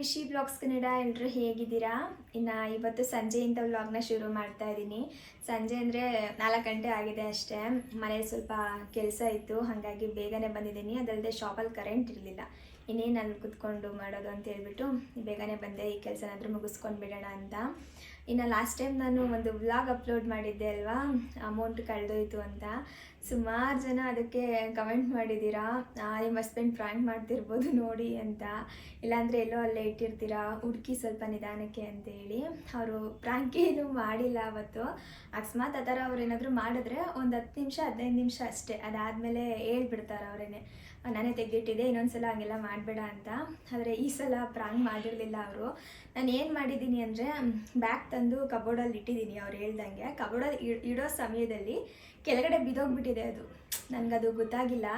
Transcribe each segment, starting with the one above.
Vishi blogs Kannada ಎಲ್ಲರೂ ಹೇಗಿದ್ದೀರಾ? ಇನ್ನು ಇವತ್ತು ಸಂಜೆಯಿಂದ ವ್ಲಾಗ್ನ ಶುರು ಮಾಡ್ತಾ ಇದ್ದೀನಿ. ಸಂಜೆ ಅಂದರೆ ನಾಲ್ಕು ಗಂಟೆ ಆಗಿದೆ ಅಷ್ಟೇ. ಮನೇಲಿ ಸ್ವಲ್ಪ ಕೆಲಸ ಇತ್ತು, ಹಾಗಾಗಿ ಬೇಗನೆ ಬಂದಿದ್ದೀನಿ. ಅದಲ್ಲದೆ ಶಾಪಲ್ಲಿ ಕರೆಂಟ್ ಇರಲಿಲ್ಲ. ಇನ್ನೇನು ಅಲ್ಲಿ ಕುತ್ಕೊಂಡು ಮಾಡೋದು ಅಂತ ಹೇಳ್ಬಿಟ್ಟು ಬೇಗನೆ ಬಂದೆ. ಈ ಕೆಲಸನಾದರೂ ಮುಗಿಸ್ಕೊಂಡು ಬಿಡೋಣ ಅಂತ. ಇನ್ನು ಲಾಸ್ಟ್ ಟೈಮ್ ನಾನು ಒಂದು ವ್ಲಾಗ್ ಅಪ್ಲೋಡ್ ಮಾಡಿದ್ದೆ ಅಲ್ವಾ? ಅಮೌಂಟ್ ಕಳೆದೋಯ್ತು ಅಂತ. ಸುಮಾರು ಜನ ಅದಕ್ಕೆ ಕಮೆಂಟ್ ಮಾಡಿದ್ದೀರಾ ನಿಮ್ಮ ಹಸ್ಬೆಂಡ್ ಫ್ರ್ಯಾಂಕ್ ಮಾಡ್ತಿರ್ಬೋದು ನೋಡಿ ಅಂತ. ಇಲ್ಲಾಂದರೆ ಎಲ್ಲೋ ಅಲ್ಲೇ ಇಟ್ಟಿರ್ತೀರಾ? ಹುಡುಕಿ ಸ್ವಲ್ಪ ನಿಧಾನಕ್ಕೆ ಅಂತೇಳಿ ಅವರು ಪ್ರಾಂಕ್ ಏನು ಮಾಡಿಲ್ಲ ಅವತ್ತು. ಅಕಸ್ಮಾತ್ ಆ ಥರ ಅವ್ರು ಏನಾದರೂ ಮಾಡಿದ್ರೆ ಒಂದು ಹತ್ತು ನಿಮಿಷ, ಹದಿನೈದು ನಿಮಿಷ ಅಷ್ಟೇ. ಅದಾದಮೇಲೆ ಹೇಳ್ಬಿಡ್ತಾರೆ ಅವರೇನೆ. ನಾನೇ ತೆಗೆದಿಟ್ಟಿದ್ದೆ, ಇನ್ನೊಂದ್ಸಲ ಹಂಗೆಲ್ಲ ಮಾಡಬೇಡ ಅಂತ. ಆದರೆ ಈ ಸಲ ಪ್ರಾಂಗ್ ಮಾಡಿರಲಿಲ್ಲ ಅವರು. ನಾನು ಏನು ಮಾಡಿದ್ದೀನಿ ಅಂದರೆ ಬ್ಯಾಗ್ ತಂದು ಕಬೋರ್ಡಲ್ಲಿ ಇಟ್ಟಿದ್ದೀನಿ ಅವ್ರು ಹೇಳ್ದಂಗೆ. ಕಬೋರ್ಡಲ್ಲಿ ಇಡೋ ಸಮಯದಲ್ಲಿ ಕೆಳಗಡೆ ಬಿದ್ದೋಗ್ಬಿಟ್ಟಿದೆ ಅದು. ನನಗದು ಗೊತ್ತಾಗಿಲ್ಲ.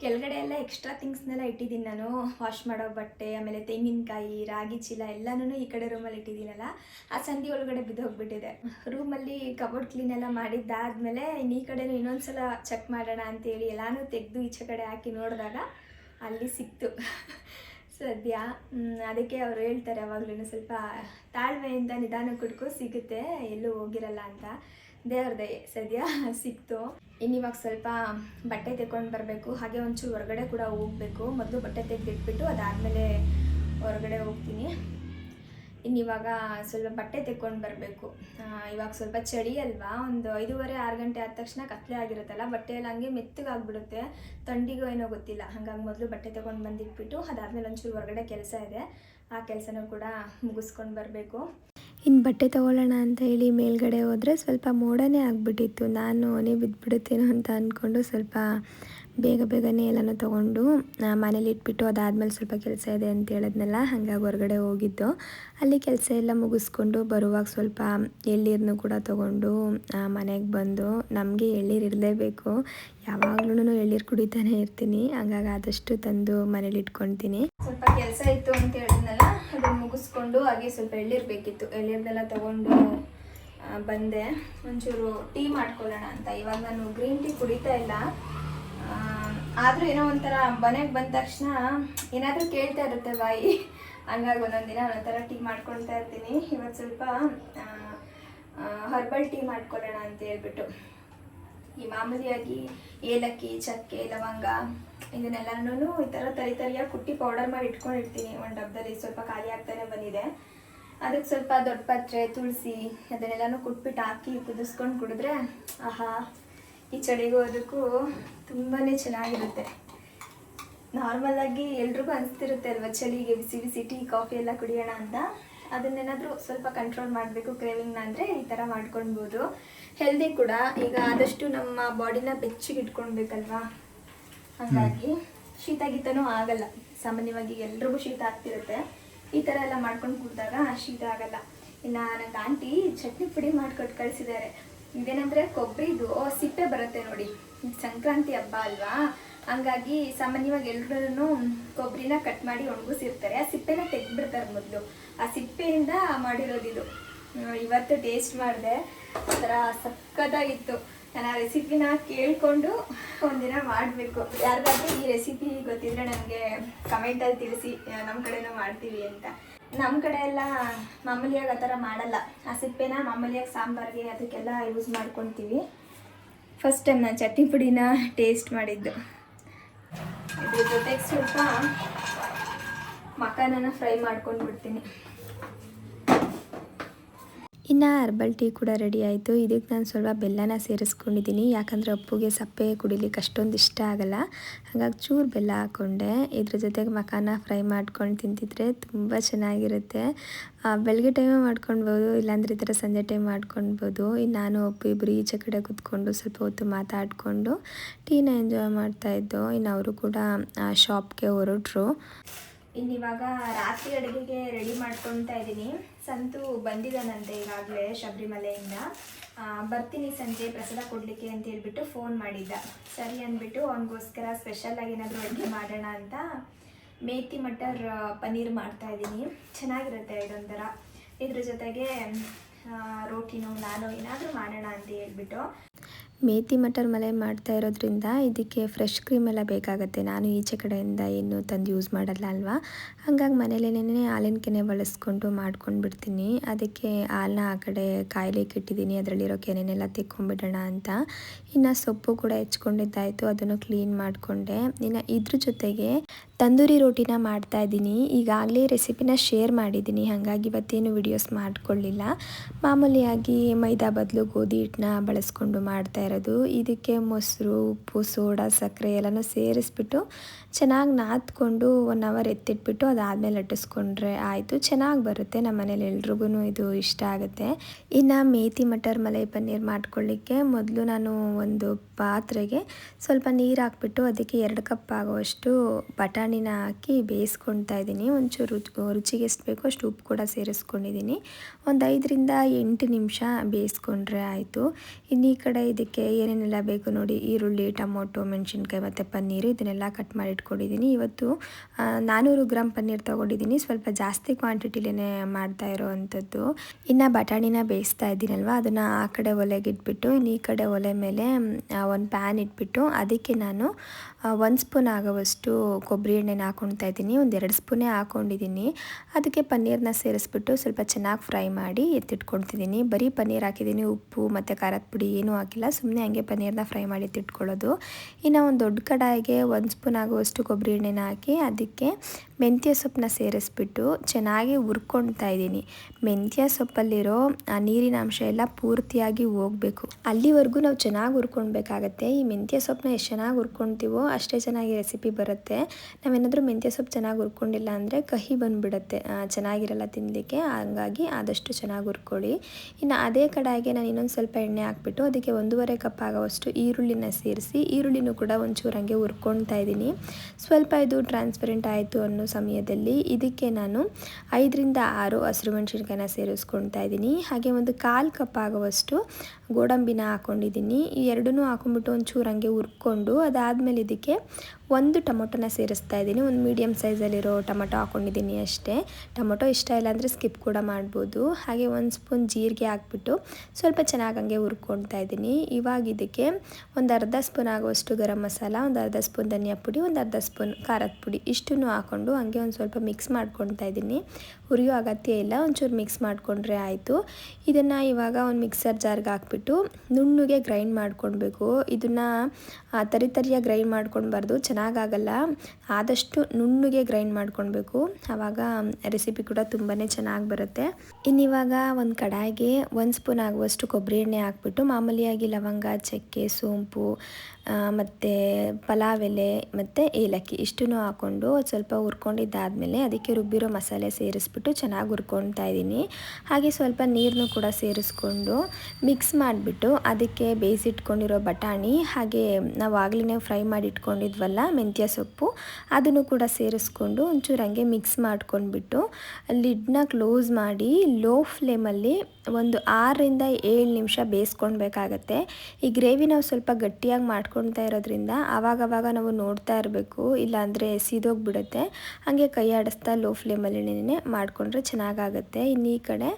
ಕೆಳಗಡೆ ಎಲ್ಲ ಎಕ್ಸ್ಟ್ರಾ ಥಿಂಗ್ಸ್ನೆಲ್ಲ ಇಟ್ಟಿದ್ದೀನಿ ನಾನು. ವಾಶ್ ಮಾಡೋ ಬಟ್ಟೆ, ಆಮೇಲೆ ತೆಂಗಿನಕಾಯಿ, ರಾಗಿ ಚೀಲ ಎಲ್ಲನೂ ಈ ಕಡೆ ರೂಮಲ್ಲಿ ಇಟ್ಟಿದ್ದೀನಲ್ಲ. ಆ ಸಂಧಿ ಒಳಗಡೆ ಬಿದ್ದೋಗ್ಬಿಟ್ಟಿದೆ. ರೂಮಲ್ಲಿ ಕಬೋರ್ಡ್ ಕ್ಲೀನ್ ಎಲ್ಲ ಮಾಡಿದ್ದಾದಮೇಲೆ ಇನ್ನು ಈ ಕಡೆನೂ ಇನ್ನೊಂದ್ಸಲ ಚೆಕ್ ಮಾಡೋಣ ಅಂತೇಳಿ ಎಲ್ಲನೂ ತೆಗೆದು ಈಚೆ ಕಡೆ ಹಾಕಿ ನೋಡಿದಾಗ ಅಲ್ಲಿ ಸಿಕ್ತು. ಸದ್ಯ ಅದಕ್ಕೆ ಅವರು ಹೇಳ್ತಾರೆ ಯಾವಾಗ್ಲೂ ಸ್ವಲ್ಪ ತಾಳ್ಮೆಯಿಂದ ನಿಧಾನ ಕುಡ್ಕೋ, ಸಿಗುತ್ತೆ, ಎಲ್ಲೂ ಹೋಗಿರಲ್ಲ ಅಂತ. ದೇವ್ರ ದಯೆ ಸದ್ಯ ಸಿಕ್ತು. ಇನ್ನು ಇವಾಗ ಸ್ವಲ್ಪ ಬಟ್ಟೆ ತೆಕ್ಕೊಂಡು ಬರಬೇಕು. ಹಾಗೆ ಒಂಚೂರು ಹೊರಗಡೆ ಕೂಡ ಹೋಗಬೇಕು. ಮೊದಲು ಬಟ್ಟೆ ತೆಗೆದಿಟ್ಬಿಟ್ಟು ಅದಾದಮೇಲೆ ಹೊರಗಡೆ ಹೋಗ್ತೀನಿ. ಇನ್ನು ಇವಾಗ ಸ್ವಲ್ಪ ಬಟ್ಟೆ ತೆಕ್ಕೊಂಡು ಬರಬೇಕು. ಇವಾಗ ಸ್ವಲ್ಪ ಚಳಿ ಅಲ್ವಾ? ಒಂದು ಐದೂವರೆ, ಆರು ಗಂಟೆ ಆದ ತಕ್ಷಣ ಕತ್ಲೆ ಆಗಿರುತ್ತಲ್ಲ ಬಟ್ಟೆ ಎಲ್ಲ ಹಂಗೆ ಮೆತ್ತಗಾಗ್ಬಿಡುತ್ತೆ. ತಂಡಿಗೂ ಏನೋ ಗೊತ್ತಿಲ್ಲ. ಹಾಗಾಗಿ ಮೊದಲು ಬಟ್ಟೆ ತೊಗೊಂಡು ಬಂದಿಟ್ಬಿಟ್ಟು ಅದಾದಮೇಲೆ ಒಂಚೂರು ಹೊರಗಡೆ ಕೆಲಸ ಇದೆ. ಆ ಕೆಲಸನೂ ಕೂಡ ಮುಗಿಸ್ಕೊಂಡು ಬರಬೇಕು. ಇನ್ನು ಬಟ್ಟೆ ತೊಗೊಳ್ಳೋಣ ಅಂತ ಹೇಳಿ ಮೇಲ್ಗಡೆ ಹೋದರೆ ಸ್ವಲ್ಪ ಮೋಡನೇ ಆಗಿಬಿಟ್ಟಿತ್ತು. ನಾನು ಒನೆ ಬಿದ್ದುಬಿಡುತ್ತೇನೋ ಅಂತ ಅಂದ್ಕೊಂಡು ಸ್ವಲ್ಪ ಬೇಗ ಬೇಗನೆ ಎಲ್ಲನೂ ತೊಗೊಂಡು ಮನೇಲಿ ಇಟ್ಬಿಟ್ಟು ಅದಾದಮೇಲೆ ಸ್ವಲ್ಪ ಕೆಲಸ ಇದೆ ಅಂತ ಹೇಳಿದ್ನಲ್ಲ, ಹಾಗಾಗಿ ಹೊರಗಡೆ ಹೋಗಿದ್ದು. ಅಲ್ಲಿ ಕೆಲಸ ಎಲ್ಲ ಮುಗಿಸ್ಕೊಂಡು ಬರುವಾಗ ಸ್ವಲ್ಪ ಎಳ್ಳೀರನ್ನು ಕೂಡ ತೊಗೊಂಡು ಮನೆಗೆ ಬಂದು ನಮಗೆ ಎಳ್ಳೀರು ಇರಲೇಬೇಕು. ಯಾವಾಗ್ಲೂ ಎಳ್ಳೀರು ಕುಡಿತಾನೆ ಇರ್ತೀನಿ, ಹಂಗಾಗಿ ಆದಷ್ಟು ತಂದು ಮನೇಲಿ ಇಟ್ಕೊತೀನಿ ಸ್ವಲ್ಪ ಕೆಲಸ ಇತ್ತು ಅಂತ ಹೇಳಿದ್ನಲ್ಲ ಅದನ್ನ ಮುಗಿಸ್ಕೊಂಡು ಹಾಗೆ ಸ್ವಲ್ಪ ಎಳ್ಳಿರ್ಬೇಕಿತ್ತು ಎಳ್ಳಿರ್ದೆಲ್ಲ ತಗೊಂಡು ಬಂದೆ. ಒಂಚೂರು ಟೀ ಮಾಡ್ಕೊಳ್ಳೋಣ ಅಂತ. ಇವಾಗ ನಾನು ಗ್ರೀನ್ ಟೀ ಕುಡಿತಾ ಇಲ್ಲ. ಆದರೂ ಏನೋ ಒಂಥರ ಮನೆಗೆ ಬಂದ ತಕ್ಷಣ ಏನಾದರೂ ಕೇಳ್ತಾ ಇರುತ್ತೆ ಬಾಯಿ. ಹಂಗಾಗಿ ಒಂದೊಂದು ದಿನ ಒಂದೊಂದು ಥರ ಟೀ ಮಾಡ್ಕೊಳ್ತಾ ಇರ್ತೀನಿ. ಇವತ್ತು ಸ್ವಲ್ಪ ಹರ್ಬಲ್ ಟೀ ಮಾಡ್ಕೊಳ್ಳೋಣ ಅಂತ ಹೇಳ್ಬಿಟ್ಟು. ಈ ಮಾಮೂಲಿಯಾಗಿ ಏಲಕ್ಕಿ, ಚಕ್ಕೆ, ಲವಂಗ ಇದನ್ನೆಲ್ಲನೂ ಈ ಥರ ತರಿ ತರಿಯಾಗಿ ಕುಟ್ಟಿ ಪೌಡರ್ ಮಾಡಿ ಇಟ್ಕೊಂಡಿರ್ತೀನಿ. ಒಂದು ಡಬ್ಬದಲ್ಲಿ ಸ್ವಲ್ಪ ಖಾಲಿ ಆಗ್ತಾನೆ ಬಂದಿದೆ. ಅದಕ್ಕೆ ಸ್ವಲ್ಪ ದೊಡ್ಡ ಪತ್ರೆ, ತುಳಸಿ ಅದನ್ನೆಲ್ಲನೂ ಕುಟ್ಬಿಟ್ಟು ಹಾಕಿ ಕುದಿಸ್ಕೊಂಡು ಕುಡಿದ್ರೆ ಆಹಾ, ಈ ಚಳಿಗೂ ಅದಕ್ಕೂ ತುಂಬಾ ಚೆನ್ನಾಗಿರುತ್ತೆ. ನಾರ್ಮಲಾಗಿ ಎಲ್ರಿಗೂ ಅನಿಸ್ತಿರುತ್ತೆ ಅಲ್ವಾ ಚಳಿಗೆ, ಬಿಸಿ ಬಿಸಿ ಟೀ, ಕಾಫಿ ಎಲ್ಲ ಕುಡಿಯೋಣ ಅಂತ. ಅದನ್ನೇನಾದರೂ ಸ್ವಲ್ಪ ಕಂಟ್ರೋಲ್ ಮಾಡಬೇಕು ಕ್ರೇವಿಂಗ್ನ ಅಂದರೆ ಈ ಥರ ಮಾಡ್ಕೊಳ್ಬೋದು. ಹೆಲ್ದಿ ಕೂಡ. ಈಗ ಆದಷ್ಟು ನಮ್ಮ ಬಾಡಿನ ಬೆಚ್ಚಗೆ ಇಟ್ಕೊಳ್ಬೇಕಲ್ವಾ ಹಾಗಾಗಿ ಶೀತ ಗೀತನೂ ಆಗಲ್ಲ. ಸಾಮಾನ್ಯವಾಗಿ ಎಲ್ರಿಗೂ ಶೀತ ಆಗ್ತಿರುತ್ತೆ. ಈ ಥರ ಎಲ್ಲ ಮಾಡ್ಕೊಂಡು ಕೂತಾಗ ಶೀತ ಆಗಲ್ಲ. ಇನ್ನು ನನ್ನ ಆಂಟಿ ಚಟ್ನಿ ಪುಡಿ ಮಾಡ್ಕೊಟ್ಟು ಕಳಿಸಿದ್ದಾರೆ ಇದೇನಂದರೆ ಕೊಬ್ಬರಿದು ಸಿಪ್ಪೆ ಬರುತ್ತೆ ನೋಡಿ. ಸಂಕ್ರಾಂತಿ ಹಬ್ಬ ಅಲ್ವಾ? ಹಂಗಾಗಿ ಸಾಮಾನ್ಯವಾಗಿ ಎಲ್ರೂ ಕೊಬ್ಬರಿನ ಕಟ್ ಮಾಡಿ ಒಣಗಿಸಿರ್ತಾರೆ. ಆ ಸಿಪ್ಪೆನ ತೆಗ್ದ್ಬಿಡ್ತಾರೆ ಮೊದಲು. ಆ ಸಿಪ್ಪೆಯಿಂದ ಮಾಡಿರೋದಿದು ಇವತ್ತು ಟೇಸ್ಟ್ ಮಾಡಿದೆ. ಒಂಥರ ಸಕ್ಕತ್ತಾಗಿತ್ತು ನಾನು ಆ ರೆಸಿಪಿನ ಕೇಳಿಕೊಂಡು ಒಂದಿನ ಮಾಡಬೇಕು. ಯಾರಿಗಾದ್ರೂ ಈ ರೆಸಿಪಿ ಗೊತ್ತಿದ್ರೆ ನನಗೆ ಕಮೆಂಟಲ್ಲಿ ತಿಳಿಸಿ ನಮ್ಮ ಕಡೆನೂ ಮಾಡ್ತೀವಿ ಅಂತ. ನಮ್ಮ ಕಡೆ ಎಲ್ಲ ಮಾಮೂಲಿಯಾಗಿ ಆ ಥರ ಮಾಡಲ್ಲ. ಆ ಸಿಪ್ಪೆನ ಮಾಮೂಲಿಯಾಗಿ ಸಾಂಬಾರಿಗೆ ಅದಕ್ಕೆಲ್ಲ ಯೂಸ್ ಮಾಡ್ಕೊತೀವಿ. ಫಸ್ಟ್ ಟೈಮ್ ನಾನು ಚಟ್ನಿ ಪುಡಿನ ಟೇಸ್ಟ್ ಮಾಡಿದ್ದು. ಇದ್ರ ಜೊತೆಗೆ ಸ್ವಲ್ಪ ಮಕಾನನ ಫ್ರೈ ಮಾಡ್ಕೊಂಡು ಬಿಡ್ತೀನಿ ಇನ್ನು ಹರ್ಬಲ್ ಟೀ ಕೂಡ ರೆಡಿ ಆಯಿತು. ಇದಕ್ಕೆ ನಾನು ಸ್ವಲ್ಪ ಬೆಲ್ಲನ ಸೇರಿಸ್ಕೊಂಡಿದ್ದೀನಿ ಯಾಕಂದರೆ ಅಪ್ಪುಗೆ ಸಪ್ಪೆ ಕುಡಿಲಿಕ್ಕೆ ಅಷ್ಟೊಂದು ಇಷ್ಟ ಆಗಲ್ಲ. ಹಾಗಾಗಿ ಚೂರು ಬೆಲ್ಲ ಹಾಕ್ಕೊಂಡೆ ಇದ್ರ ಜೊತೆಗೆ ಮಕಾನ ಫ್ರೈ ಮಾಡ್ಕೊಂಡು ತಿಂತಿದ್ರೆ ತುಂಬ ಚೆನ್ನಾಗಿರುತ್ತೆ. ಬೆಳಗ್ಗೆ ಟೈಮೇ ಮಾಡ್ಕೊಳ್ಬೋದು ಇಲ್ಲಾಂದರೆ ಈ ಥರ ಸಂಜೆ ಟೈಮ್ ಮಾಡ್ಕೊಳ್ಬೋದು ಇನ್ನು ನಾನು, ಅಪ್ಪು ಇಬ್ಬರು ಈಚೆ ಕಡೆ ಕೂತ್ಕೊಂಡು ಸ್ವಲ್ಪ ಹೊತ್ತು ಮಾತಾಡಿಕೊಂಡು ಟೀನ ಎಂಜಾಯ್ ಮಾಡ್ತಾಯಿದ್ದೋ ಇನ್ನು ಅವರು ಕೂಡ ಶಾಪ್ಗೆ ಹೊರಟ್ರು. ಇನ್ನಿವಾಗ ರಾತ್ರಿ ಅಡುಗೆಗೆ ರೆಡಿ ಮಾಡ್ಕೊತಾ ಇದ್ದೀನಿ. ಸಂತು ಬಂದಿದ್ದಾನಂತೆ ಈಗಾಗಲೇ ಶಬರಿಮಲೆಯಿಂದ. ಬರ್ತೀನಿ ಸಂಜೆ ಪ್ರಸಾದ ಕೊಡಲಿಕ್ಕೆ ಅಂತ ಹೇಳ್ಬಿಟ್ಟು ಫೋನ್ ಮಾಡಿದ್ದ. ಸರಿ ಅಂದ್ಬಿಟ್ಟು ಅವನಿಗೋಸ್ಕರ ಸ್ಪೆಷಲಾಗಿ ಏನಾದರೂ ಅಡುಗೆ ಮಾಡೋಣ ಅಂತ ಮೇತಿ ಮಟರ್ ಪನ್ನೀರ್ ಮಾಡ್ತಾ ಇದ್ದೀನಿ. ಚೆನ್ನಾಗಿರುತ್ತೆ ಇದೊಂಥರ. ಇದ್ರ ಜೊತೆಗೆ ರೋಟಿನೋ, ನಾನು ಏನಾದರೂ ಮಾಡೋಣ ಅಂತ ಹೇಳ್ಬಿಟ್ಟು ಮೇಥಿ ಮಟರ್ ಮಲೆ ಮಾಡ್ತಾ ಇರೋದ್ರಿಂದ ಇದಕ್ಕೆ ಫ್ರೆಶ್ ಕ್ರೀಮ್ ಎಲ್ಲ ಬೇಕಾಗುತ್ತೆ. ನಾನು ಈಚೆ ಕಡೆಯಿಂದ ಏನು ತಂದು ಯೂಸ್ ಮಾಡಲ್ಲ ಅಲ್ವಾ? ಹಾಗಾಗಿ ಮನೇಲೇನೇ ಹಾಲಿನ ಕೆನೆ ಬಳಸ್ಕೊಂಡು ಮಾಡ್ಕೊಂಡು ಬಿಡ್ತೀನಿ ಅದಕ್ಕೆ ಹಾಲನ್ನ ಆ ಕಡೆ ಕಾಯಿಲೆ ಇಟ್ಟಿದ್ದೀನಿ ಅದರಲ್ಲಿರೋ ಕೆನೆನೆಲ್ಲ ತೆಕ್ಕೊಂಬಿಡೋಣ ಅಂತ. ಇನ್ನು ಸೊಪ್ಪು ಕೂಡ ಹೆಚ್ಕೊಂಡಿದ್ದಾಯಿತು. ಅದನ್ನು ಕ್ಲೀನ್ ಮಾಡಿಕೊಂಡೆ. ಇನ್ನು ಇದ್ರ ಜೊತೆಗೆ ತಂದೂರಿ ರೋಟಿನ ಮಾಡ್ತಾ ಇದ್ದೀನಿ. ಈಗಾಗಲೇ ರೆಸಿಪಿನ ಶೇರ್ ಮಾಡಿದ್ದೀನಿ. ಹಾಗಾಗಿ ಇವತ್ತೇನು ವಿಡಿಯೋಸ್ ಮಾಡ್ಕೊಳ್ಳಿಲ್ಲ. ಮಾಮೂಲಿಯಾಗಿ ಮೈದಾ ಬದಲು, ಗೋಧಿ ಹಿಟ್ಟನ್ನ ಬಳಸ್ಕೊಂಡು ಮಾಡ್ತಾ ಇರೋದು. ಇದಕ್ಕೆ ಮೊಸರು, ಉಪ್ಪು, ಸೋಡಾ, ಸಕ್ಕರೆ ಎಲ್ಲನೂ ಸೇರಿಸ್ಬಿಟ್ಟು ಚೆನ್ನಾಗಿ ನಾದ್ಕೊಂಡು ಒನ್ ಅವರ್ ಎತ್ತಿಟ್ಬಿಟ್ಟು ಅದಾದಮೇಲೆ ಲಟ್ಟಿಸ್ಕೊಂಡ್ರೆ ಆಯಿತು. ಚೆನ್ನಾಗಿ ಬರುತ್ತೆ. ನಮ್ಮ ಮನೇಲಿ ಎಲ್ರಿಗೂ ಇದು ಇಷ್ಟ ಆಗುತ್ತೆ. ಇನ್ನು ಮೇತಿ ಮಟರ್ ಮಲೈ ಪನ್ನೀರ್ ಮಾಡ್ಕೊಳ್ಳಿಕ್ಕೆ ಮೊದಲು ನಾನು ಒಂದು ಪಾತ್ರೆಗೆ ಸ್ವಲ್ಪ ನೀರು ಹಾಕ್ಬಿಟ್ಟು ಅದಕ್ಕೆ ಎರಡು ಕಪ್ ಆಗುವಷ್ಟು ಬಟಾಣಿನ ಹಾಕಿ ಬೇಯಿಸ್ಕೊಳ್ತಾ ಇದ್ದೀನಿ. ಒಂಚೂರು ರುಚಿ ರುಚಿಗೆ ಎಷ್ಟು ಬೇಕೋ ಅಷ್ಟು ಉಪ್ಪು ಕೂಡ ಸೇರಿಸ್ಕೊಂಡಿದ್ದೀನಿ. ಒಂದು ಐದರಿಂದ ಎಂಟು ನಿಮಿಷ ಬೇಯಿಸ್ಕೊಂಡ್ರೆ ಆಯಿತು. ಇನ್ನು ಈ ಕಡೆ ಇದಕ್ಕೆ ಏನೇನೆಲ್ಲ ಬೇಕು ನೋಡಿ, ಈರುಳ್ಳಿ, ಟೊಮೊಟೊ, ಮೆಣಸಿನ್ಕಾಯಿ ಮತ್ತು ಪನ್ನೀರು ಇದನ್ನೆಲ್ಲ ಕಟ್ ಮಾಡಿ ಇಟ್ಕೊಂಡಿದ್ದೀನಿ. ಇವತ್ತು ನಾನ್ನೂರು ಗ್ರಾಮ್ ಪನ್ನೀರ್ ತೊಗೊಂಡಿದ್ದೀನಿ. ಸ್ವಲ್ಪ ಜಾಸ್ತಿ ಕ್ವಾಂಟಿಟಿಲೇ ಮಾಡ್ತಾ ಇರೋ ಅಂಥದ್ದು ಇನ್ನು ಬಟಾಣಿನ ಬೇಯಿಸ್ತಾ ಇದ್ದೀನಲ್ವ, ಅದನ್ನು ಆ ಕಡೆ ಒಲೆಗೆ ಇಟ್ಬಿಟ್ಟು, ಇನ್ನು ಈ ಕಡೆ ಒಲೆ ಮೇಲೆ ಒಂದು ಪ್ಯಾನ್ ಇಟ್ಬಿಟ್ಟು, ಅದಕ್ಕೆ ನಾನು ಒಂದು ಸ್ಪೂನ್ ಆಗೋವಷ್ಟು ಕೊಬ್ಬರಿ ಎಣ್ಣೆನ ಹಾಕ್ಕೊಳ್ತಾ ಇದ್ದೀನಿ. ಒಂದು ಎರಡು ಸ್ಪೂನೇ ಹಾಕೊಂಡಿದ್ದೀನಿ. ಅದಕ್ಕೆ ಪನ್ನೀರ್ನ ಸೇರಿಸ್ಬಿಟ್ಟು ಸ್ವಲ್ಪ ಚೆನ್ನಾಗಿ ಫ್ರೈ ಎತ್ತಿಟ್ಕೊಳ್ತಿದ್ದೀನಿ. ಬರೀ ಪನ್ನೀರ್ ಹಾಕಿದ್ದೀನಿ, ಉಪ್ಪು ಮತ್ತು ಖಾರದ ಪುಡಿ ಏನೂ ಹಾಕಿಲ್ಲ. ಸುಮ್ಮನೆ ಹಂಗೆ ಪನ್ನೀರ್ನ ಫ್ರೈ ಮಾಡಿ ಎತ್ತಿಟ್ಕೊಳ್ಳೋದು. ಇನ್ನು ಒಂದು ದೊಡ್ಡ ಕಡಾಯಿಗೆ ಒಂದು ಸ್ಪೂನ್ ಆಗುವಷ್ಟು ಕೊಬ್ಬರಿ ಎಣ್ಣೆನ ಹಾಕಿ ಅದಕ್ಕೆ ಮೆಂತ್ಯ ಸೊಪ್ಪನ್ನ ಸೇರಿಸ್ಬಿಟ್ಟು ಚೆನ್ನಾಗಿ ಹುರ್ಕೊಳ್ತಾ ಇದ್ದೀನಿ. ಮೆಂತ್ಯ ಸೊಪ್ಪಲ್ಲಿರೋ, ಆ, ನೀರಿನ ಅಂಶ ಎಲ್ಲ ಪೂರ್ತಿಯಾಗಿ ಹೋಗಬೇಕು. ಅಲ್ಲಿವರೆಗೂ ನಾವು ಚೆನ್ನಾಗಿ ಹುರ್ಕೊಳ್ಬೇಕಾಗತ್ತೆ. ಈ ಮೆಂತ್ಯ ಸೊಪ್ಪನ್ನ ಎಷ್ಟು ಚೆನ್ನಾಗಿ ಹುರ್ಕೊಳ್ತೀವೋ ಅಷ್ಟೇ ಚೆನ್ನಾಗಿ ರೆಸಿಪಿ ಬರುತ್ತೆ. ನಾವೇನಾದರೂ ಮೆಂತ್ಯ ಸೊಪ್ಪು ಚೆನ್ನಾಗಿ ಹುರ್ಕೊಂಡಿಲ್ಲ ಅಂದರೆ ಕಹಿ ಬಂದುಬಿಡುತ್ತೆ. ಚೆನ್ನಾಗಿರಲ್ಲ ತಿನ್ನಲಿಕ್ಕೆ ಹಂಗಾಗಿ ಆದಷ್ಟು ಚೆನ್ನಾಗಿ ಹುರ್ಕೊಳ್ಳಿ. ಇನ್ನು ಅದೇ ಕಡಾಯಿಗೆ ನಾನು ಇನ್ನೊಂದು ಸ್ವಲ್ಪ ಎಣ್ಣೆ ಹಾಕ್ಬಿಟ್ಟು ಅದಕ್ಕೆ ಒಂದೂವರೆ ಕಪ್ ಆಗೋವಷ್ಟು ಈರುಳ್ಳಿನ ಸೇರಿಸಿ, ಈರುಳ್ಳಿನೂ ಕೂಡ ಒಂಚೂರು ಹಂಗೆ ಹುರ್ಕೊಳ್ತಾ ಇದ್ದೀನಿ. ಸ್ವಲ್ಪ ಇದು ಟ್ರಾನ್ಸ್ಪರೆಂಟ್ ಆಯಿತು ಅನ್ನೋ ಸಮಯದಲ್ಲಿ ಇದಕ್ಕೆ ನಾನು ಐದರಿಂದ ಆರು ಹಸಿರು ಮೆಣಸಿನ್ಕಾಯಿನ ಸೇರಿಸ್ಕೊಳ್ತಾ ಇದ್ದೀನಿ. ಹಾಗೆ ಒಂದು ಕಾಲು ಕಪ್ ಆಗುವಷ್ಟು ಗೋಡಂಬಿನ ಹಾಕ್ಕೊಂಡಿದ್ದೀನಿ ಈ ಎರಡನ್ನೂ ಹಾಕೊಂಡ್ಬಿಟ್ಟು ಒಂಚೂರು ಹಂಗೆ ಹುರ್ಕೊಂಡು ಅದಾದಮೇಲೆ ಇದಕ್ಕೆ ಒಂದು ಟೊಮೊಟೊನ ಸೇರಿಸ್ತಾ ಇದ್ದೀನಿ. ಒಂದು ಮೀಡಿಯಮ್ ಸೈಜಲ್ಲಿರೋ ಟೊಮೊಟೊ ಹಾಕ್ಕೊಂಡಿದ್ದೀನಿ ಅಷ್ಟೇ. ಟೊಮೊಟೊ ಇಷ್ಟ ಇಲ್ಲ ಅಂದರೆ ಸ್ಕಿಪ್ ಕೂಡ ಮಾಡ್ಬೋದು. ಹಾಗೆ ಒಂದು ಸ್ಪೂನ್ ಜೀರಿಗೆ ಹಾಕ್ಬಿಟ್ಟು ಸ್ವಲ್ಪ ಚೆನ್ನಾಗಿ ಹಂಗೆ ಹುರ್ಕೊಳ್ತಾ ಇದ್ದೀನಿ. ಇವಾಗ ಇದಕ್ಕೆ ಒಂದು ಅರ್ಧ ಸ್ಪೂನ್ ಆಗುವಷ್ಟು ಗರಂ ಮಸಾಲ, ಒಂದು ಅರ್ಧ ಸ್ಪೂನ್ ಧನಿಯಾ ಪುಡಿ, ಒಂದು ಅರ್ಧ ಸ್ಪೂನ್ ಖಾರದ ಪುಡಿ ಇಷ್ಟನ್ನು ಹಾಕ್ಕೊಂಡು ಹಂಗೆ ಒಂದು ಸ್ವಲ್ಪ ಮಿಕ್ಸ್ ಮಾಡ್ಕೊಳ್ತಾ ಇದ್ದೀನಿ. ಹುರಿಯೋ ಅಗತ್ಯ ಇಲ್ಲ, ಒಂಚೂರು ಮಿಕ್ಸ್ ಮಾಡಿಕೊಂಡ್ರೆ ಆಯಿತು. ಇದನ್ನು ಇವಾಗ ಒಂದು ಮಿಕ್ಸರ್ ಜಾರ್ಗೆ ಹಾಕ್ಬಿಟ್ಟು ನುಣ್ಣಗೆ ಗ್ರೈಂಡ್ ಮಾಡ್ಕೊಳ್ಬೇಕು. ಇದನ್ನು ತರಿ ತರಿಯಾಗಿ ಗ್ರೈಂಡ್ ಮಾಡ್ಕೊಳ್ಬಾರ್ದು. ಚೆನ್ನಾಗಾಗಲ್ಲ, ಆದಷ್ಟು ನುಣ್ಣಗೆ ಗ್ರೈಂಡ್ ಮಾಡ್ಕೊಳ್ಬೇಕು. ಆವಾಗ ರೆಸಿಪಿ ಕೂಡ ತುಂಬಾ ಚೆನ್ನಾಗಿ ಬರುತ್ತೆ. ಇನ್ನಿವಾಗ ಒಂದು ಕಡಾಯಿಗೆ ಒಂದು ಸ್ಪೂನ್ ಆಗುವಷ್ಟು ಕೊಬ್ಬರಿ ಎಣ್ಣೆ ಹಾಕ್ಬಿಟ್ಟು, ಮಾಮೂಲಿಯಾಗಿ ಲವಂಗ, ಚಕ್ಕೆ, ಸೋಂಪು ಮತ್ತು ಪಲಾವ್ ಎಲೆ, ಮತ್ತು ಏಲಕ್ಕಿ ಇಷ್ಟನ್ನು ಹಾಕ್ಕೊಂಡು ಸ್ವಲ್ಪ ಹುರ್ಕೊಂಡಿದ್ದಾದಮೇಲೆ ಅದಕ್ಕೆ ರುಬ್ಬಿರೋ ಮಸಾಲೆ ಸೇರಿಸ್ಬಿಟ್ಟು ಚೆನ್ನಾಗಿ ಹುರ್ಕೊಳ್ತಾ ಇದ್ದೀನಿ. ಹಾಗೆ ಸ್ವಲ್ಪ ನೀರನ್ನು ಕೂಡ ಸೇರಿಸ್ಕೊಂಡು ಮಿಕ್ಸ್ ಮಾಡಿಬಿಟ್ಟು ಅದಕ್ಕೆ ಬೇಯಿಸಿಟ್ಕೊಂಡಿರೋ ಬಟಾಣಿ ಹಾಗೆ ನಾವು ಆಗಲೇ ಫ್ರೈ ಮಾಡಿ ಇಟ್ಕೊಂಡಿದ್ವಲ್ಲ ಮೆಂತ್ಯ ಸೊಪ್ಪು ಅದನ್ನು ಕೂಡ ಸೇರಿಸ್ಕೊಂಡು ಒಂಚೂರು ಹಂಗೆ ಮಿಕ್ಸ್ ಮಾಡ್ಕೊಂಡ್ಬಿಟ್ಟು ಲಿಡ್ನ ಕ್ಲೋಸ್ ಮಾಡಿ ಲೋ ಫ್ಲೇಮಲ್ಲಿ ಒಂದು ಆರರಿಂದ ಏಳು ನಿಮಿಷ ಬೇಯಿಸ್ಕೊಳ್ಬೇಕಾಗತ್ತೆ. ಈ ಗ್ರೇವಿ ನಾವು ಸ್ವಲ್ಪ ಗಟ್ಟಿಯಾಗಿ ಮಾಡ್ಕೊಳ್ತಾ ಇರೋದ್ರಿಂದ ಆವಾಗವಾಗ ನಾವು ನೋಡ್ತಾ ಇರಬೇಕು, ಇಲ್ಲಾಂದರೆ ಎಸಿದೋಗ್ಬಿಡುತ್ತೆ. ಹಾಗೆ ಕೈ ಆಡಿಸ್ತಾ ಲೋ ಫ್ಲೇಮಲ್ಲಿ ಮಾಡಿಕೊಂಡ್ರೆ ಚೆನ್ನಾಗಾಗತ್ತೆ. ಇನ್ನು ಈ ಕಡೆ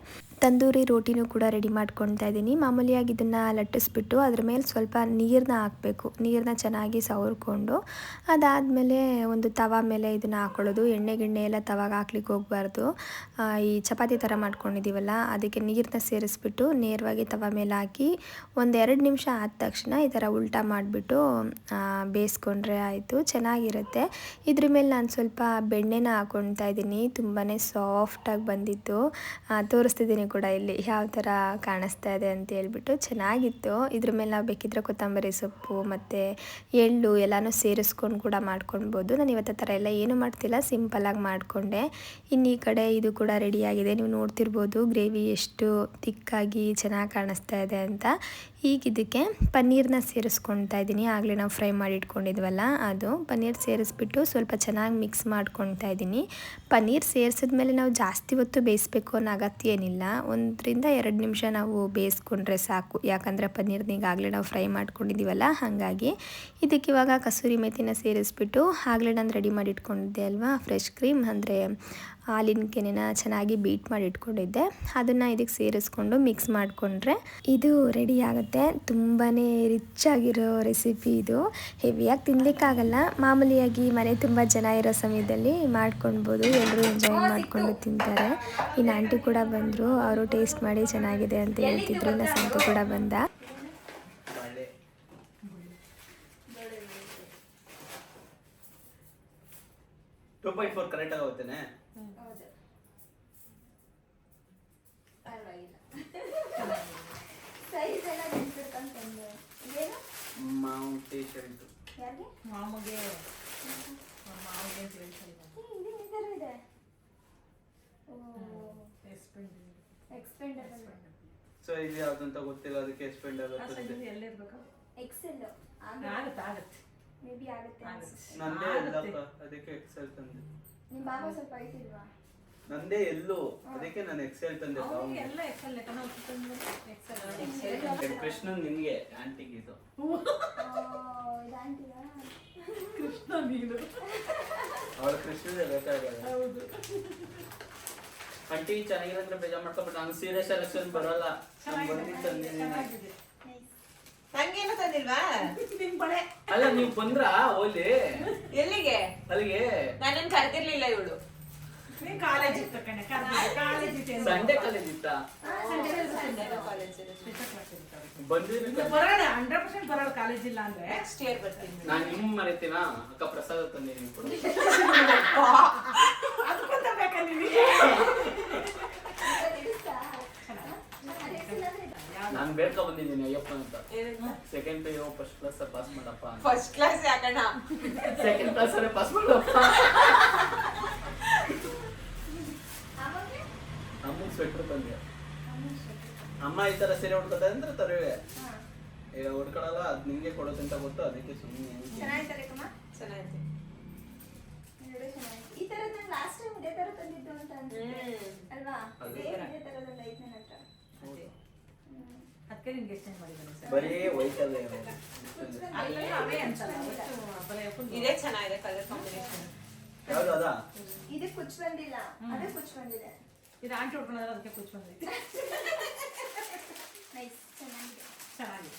ತಂದೂರಿ ರೋಟಿನೂ ಕೂಡ ರೆಡಿ ಮಾಡ್ಕೊಳ್ತಾ ಇದ್ದೀನಿ. ಮಾಮೂಲಿಯಾಗಿ ಇದನ್ನು ಲಟ್ಟಿಸ್ಬಿಟ್ಟು ಅದ್ರ ಮೇಲೆ ಸ್ವಲ್ಪ ನೀರನ್ನ ಹಾಕಬೇಕು. ನೀರನ್ನ ಚೆನ್ನಾಗಿ ಸವರ್ಕೊಂಡು ಅದಾದಮೇಲೆ ಒಂದು ತವ ಮೇಲೆ ಇದನ್ನು ಹಾಕೊಳ್ಳೋದು. ಎಣ್ಣೆ ಗಿಣ್ಣೆ ಎಲ್ಲ ತವಾಗ ಹಾಕ್ಲಿಕ್ಕೆ ಹೋಗಬಾರ್ದು. ಈ ಚಪಾತಿ ಥರ ಮಾಡ್ಕೊಂಡಿದ್ದೀವಲ್ಲ, ಅದಕ್ಕೆ ನೀರನ್ನ ಸೇರಿಸ್ಬಿಟ್ಟು ನೇರವಾಗಿ ತವ ಮೇಲೆ ಹಾಕಿ ಒಂದು ಎರಡು ನಿಮಿಷ ಆದ ತಕ್ಷಣ ಈ ಥರ ಉಲ್ಟಾ ಮಾಡಿಬಿಟ್ಟು ಬೇಯಿಸ್ಕೊಂಡ್ರೆ ಆಯಿತು, ಚೆನ್ನಾಗಿರುತ್ತೆ. ಇದ್ರ ಮೇಲೆ ನಾನು ಸ್ವಲ್ಪ ಬೆಣ್ಣೆನ ಹಾಕ್ಕೊಳ್ತಾ ಇದ್ದೀನಿ. ತುಂಬಾ ಸಾಫ್ಟಾಗಿ ಬಂದಿತ್ತು. ತೋರಿಸ್ತಿದ್ದೀನಿ ಕೂಡ ಇಲ್ಲಿ ಯಾವ ಥರ ಕಾಣಿಸ್ತಾ ಇದೆ ಅಂತ ಹೇಳ್ಬಿಟ್ಟು ಚೆನ್ನಾಗಿತ್ತು. ಇದ್ರ ಮೇಲೆ ನಾವು ಬೇಕಿದ್ರೆ ಕೊತ್ತಂಬರಿ ಸೊಪ್ಪು ಮತ್ತು ಎಳ್ಳು ಎಲ್ಲನೂ ಸೇರಿಸ್ಕೊಂಡು ಕೂಡ ಮಾಡ್ಕೊಳ್ಬೋದು. ನಾನು ಇವತ್ತು ಆ ಥರ ಎಲ್ಲ ಏನು ಮಾಡ್ತಿಲ್ಲ ಸಿಂಪಲಾಗಿ ಮಾಡಿಕೊಂಡೆ. ಇನ್ನು ಈ ಕಡೆ ಇದು ಕೂಡ ರೆಡಿಯಾಗಿದೆ ನೀವು ನೋಡ್ತಿರ್ಬೋದು, ಗ್ರೇವಿ ಎಷ್ಟು ತಿಕ್ಕಾಗಿ ಚೆನ್ನಾಗಿ ಕಾಣಿಸ್ತಾ ಇದೆ ಅಂತ. ಈಗ ಇದಕ್ಕೆ ಪನ್ನೀರ್ನ ಸೇರಿಸ್ಕೊಳ್ತಾ ಇದ್ದೀನಿ. ಆಗಲೇ ನಾವು ಫ್ರೈ ಮಾಡಿ ಇಟ್ಕೊಂಡಿದ್ವಲ್ಲ ಅದು. ಪನ್ನೀರ್ ಸೇರಿಸ್ಬಿಟ್ಟು ಸ್ವಲ್ಪ ಚೆನ್ನಾಗಿ ಮಿಕ್ಸ್ ಮಾಡ್ಕೊಳ್ತಾ ಇದ್ದೀನಿ. ಪನ್ನೀರ್ ಸೇರಿಸಿದ ಮೇಲೆ ನಾವು ಜಾಸ್ತಿ ಹೊತ್ತು ಬೇಯಿಸ್ಬೇಕು ಅನ್ನೋ ಅಗತ್ಯ ಏನಿಲ್ಲ ಒಂದರಿಂದ ಎರಡು ನಿಮಿಷ ನಾವು ಬೇಯಿಸ್ಕೊಂಡ್ರೆ ಸಾಕು. ಯಾಕಂದರೆ ಪನ್ನೀರ್ನ ಈಗಾಗಲೇ ನಾವು ಫ್ರೈ ಮಾಡ್ಕೊಂಡಿದ್ದೀವಲ್ಲ, ಹಾಗಾಗಿ. ಇದಕ್ಕೆ ಇವಾಗ ಕಸೂರಿ ಮೇಥಿನ ಸೇರಿಸ್ಬಿಟ್ಟು ಆಗಲೇ ನಾನು ರೆಡಿ ಮಾಡಿ ಇಟ್ಕೊಂಡಿದ್ದೆ ಅಲ್ವಾ? ಫ್ರೆಶ್ ಕ್ರೀಮ್ ಅಂದರೆ ಹಾಲಿನ ಕೆನೆನ ಚೆನ್ನಾಗಿ ಬೀಟ್ ಮಾಡಿ ಇಟ್ಕೊಂಡಿದ್ದೆ. ಅದನ್ನು ಇದಕ್ಕೆ ಸೇರಿಸ್ಕೊಂಡು ಮಿಕ್ಸ್ ಮಾಡಿಕೊಂಡ್ರೆ ಇದು ರೆಡಿ ಆಗುತ್ತೆ. ತುಂಬಾ ರಿಚ್ ಆಗಿರೋ ರೆಸಿಪಿ ಇದು. ಹೆವಿಯಾಗಿ ತಿನ್ನಲಿಕ್ಕಾಗಲ್ಲ ಮಾಮೂಲಿಯಾಗಿ ಮನೆ ತುಂಬ ಜನ ಇರೋ ಸಮಯದಲ್ಲಿ ಮಾಡ್ಕೊಳ್ಬೋದು ಎಲ್ಲರೂ ಎಂಜಾಯ್ ಮಾಡಿಕೊಂಡು ತಿಂತಾರೆ. ಇನ್ನು ಆಂಟಿ ಕೂಡ ಬಂದರು. ಅವರು ಟೇಸ್ಟ್ ಮಾಡಿ ಚೆನ್ನಾಗಿದೆ ಅಂತ ಹೇಳ್ತಿದ್ರು. ಇನ್ನು ಸಂತು ಕೂಡ ಬಂದ. ಟೂ ಪಾಯಿಂಟ್ ಫೋರ್ ಕರೆಕ್ಟಾಗಿ ಆಗೋಗ್ತೇನೆ. ಮೌಂಟ್ ಟಿ ಶರ್ಟ್ ಯಾರಿಗೆ? ಮಾಮಗೆ ಮಾಮಗೆ ಇದು. ಸೊ ಇಲ್ಲಿ ಯಾವ್ದಂತ ಗೊತ್ತಿಲ್ಲ ಅದಕ್ಕೆ ಎಕ್ಸ್ಪೆಂಡ್ ಎಕ್ಸೆಲ್ ಆಗುತ್ತೆ ಆಗುತ್ತೆ. ಮೇ ಬಿ ಆಗುತ್ತೆ. ನಂದೇ ಅದಕ್ಕೆ ಎಕ್ಸೆಲ್ ತಂದೆ. ನಿಮ್ಮ ಬಾಬಾ ಸ್ವಲ್ಪ ಐತಿಲ್ವಾ? ನಂದೇ ಎಲ್ಲೂ. ಅದಕ್ಕೆ ನಾನು ಎಕ್ಸೆಲ್ ತಂದೆ ಕೃಷ್ಣನ್ ಎಲ್ಲ ಎಕ್ಸೆಲ್ ಲೆಕ್ಕ ನಾವು ಎಕ್ಸೆಲ್ ಎಕ್ಸೆಲ್ ಕೃಷ್ಣ ನಿಮಗೆ ಆಂಟಿಗೆ ಇದು. ಕೃಷ್ಣ ನೀನು. ಅವಳ ಕೃಷ್ಣದೇ ಬೇಕಾಗಲ್ಲ ಹೌದು. ಆಂಟಿ ಚೆನ್ನಾಗಿರಂದ್ರೆ ಬೇಜಾರ್ ಮಾಡ್ಕೊಬಿಟ್ಟು ನಾನು ಸೀರೆ ಸೆಲೆಕ್ಷನ್ ಬರೋಲ್ಲ. ನಾನು ಬಂದಿದ್ದು ತಂದಿದ್ದೀನಿ. ನಂಗೇನು ತಂದಿಲ್ವಾ? ನಿಮ್ ಬಳೆ ಅಲ್ಲ ನೀವು ಬಂದ್ರಾ? ಓಲಿ ಎಲ್ಲಿಗೆ? ಅಲ್ಲಿಗೆ. ನಾನೇನ್ ಕರೆದಿರ್ಲಿಲ್ಲ ಇವಳು. ಕಾಲೇಜ್ ಇತ್ತು ಕಣೆ ಕಾಲೇಜ್ ಇತ್ತು ಸಂಡೆ ಕಾಲೇಜ್ ಇತ್ತಾ? ಬಂದಿದ್ದೀನಿ ಬರೋಣ ಹಂಡ್ರೆಡ್ ಪರ್ಸೆಂಟ್ ಬರೋಣ ಕಾಲೇಜ್ ಇಲ್ಲ ಅಂದ್ರೆ. ನೆಕ್ಸ್ಟ್ ಇಯರ್ ಬರ್ತೀನಿ. ನಾನು ನಿಮ್ಮ ಮರಿತೀನ? ಅಕ್ಕ ಪ್ರಸಾದ ತಂದಿದ್ದೀನಿ ಕೂಡ. ಅದಕ್ಕೊಂತ ಬೇಕಾ ನಿನಗೆ? ನಾನು ಬೇಡ್ಕೊ ಬಂದಿದ್ದೀನಿ ಅಯ್ಯಪ್ಪ ಅಂತ. Second P U first class pass ಮಾಡಪ್ಪ ಫಸ್ಟ್ ಕ್ಲಾಸ್ ಯಾಕಣ್ಣ? ಸೆಕೆಂಡ್ ಕ್ಲಾಸ್ ಪಾಸ್ ಮಾಡಪ್ಪ. ಸ್ವೆಟ್ರ್ ತಂದೆ ಅಮ್ಮ ಈ ತರ ಸೀರೆ ಉಟ್ಕೋತಾ ಅಂದ್ರೆ ತರುವೆ. ಈಗ ಉಡ್ಕೊಳಲ್ಲ ಅದ್ ನಿಂಗೆ ಕೊಡೋದಂತ ಗೊತ್ತು ಅದಕ್ಕೆ ಸುಮ್ಮನೆ ಚೆನ್ನಾಗಿದ್ದಾರೆ ಕಮ್ಮ? ಚೆನ್ನಾಗಿದೆ. ಎರಡು ಚೆನ್ನಾಗಿದೆ. ಈ ತರ ನಾನು ಲಾಸ್ಟ್ ಟೈಮ್ ಇದೇ ತರ ತಂದಿದ್ದು ಅಂತ ಅನ್ಸುತ್ತೆ. ಅಲ್ವಾ? ಸೇಮ್ ಇದೇ ತರದೊಂದು ಐತೆ ನನ್ನ ಹತ್ರ ಹ್ಮ್. ಅದಕ್ಕೆ ನಿನ್ಗೆ ಎಕ್ಸ್ಚೇಂಜ್ ಮಾಡಿದ್ದಾನೆ ಸರ್? ಬರೀ ಅವೇ ಅಂತಲ್ಲ full ಇದೇ ಚೆನ್ನಾಗಿದೆ ಕಲರ್ ಕಾಂಬಿನೇಷನ್ ಯಾವ್ದು ಅದ? ಇದು ಕುಚ್ ಬಂದಿಲ್ಲ ಅದೇ ಕುಚ್ ಬಂದಿದೆ ಇದು ಆಂಟಿ ಉಟ್ಕೊಂಡ್ರೆ ಅದಕ್ಕೆ ಕುಚ್ಕೊಂಡೈತೆ ಚೆನ್ನಾಗಿದೆ. ಚೆನ್ನಾಗಿದೆ.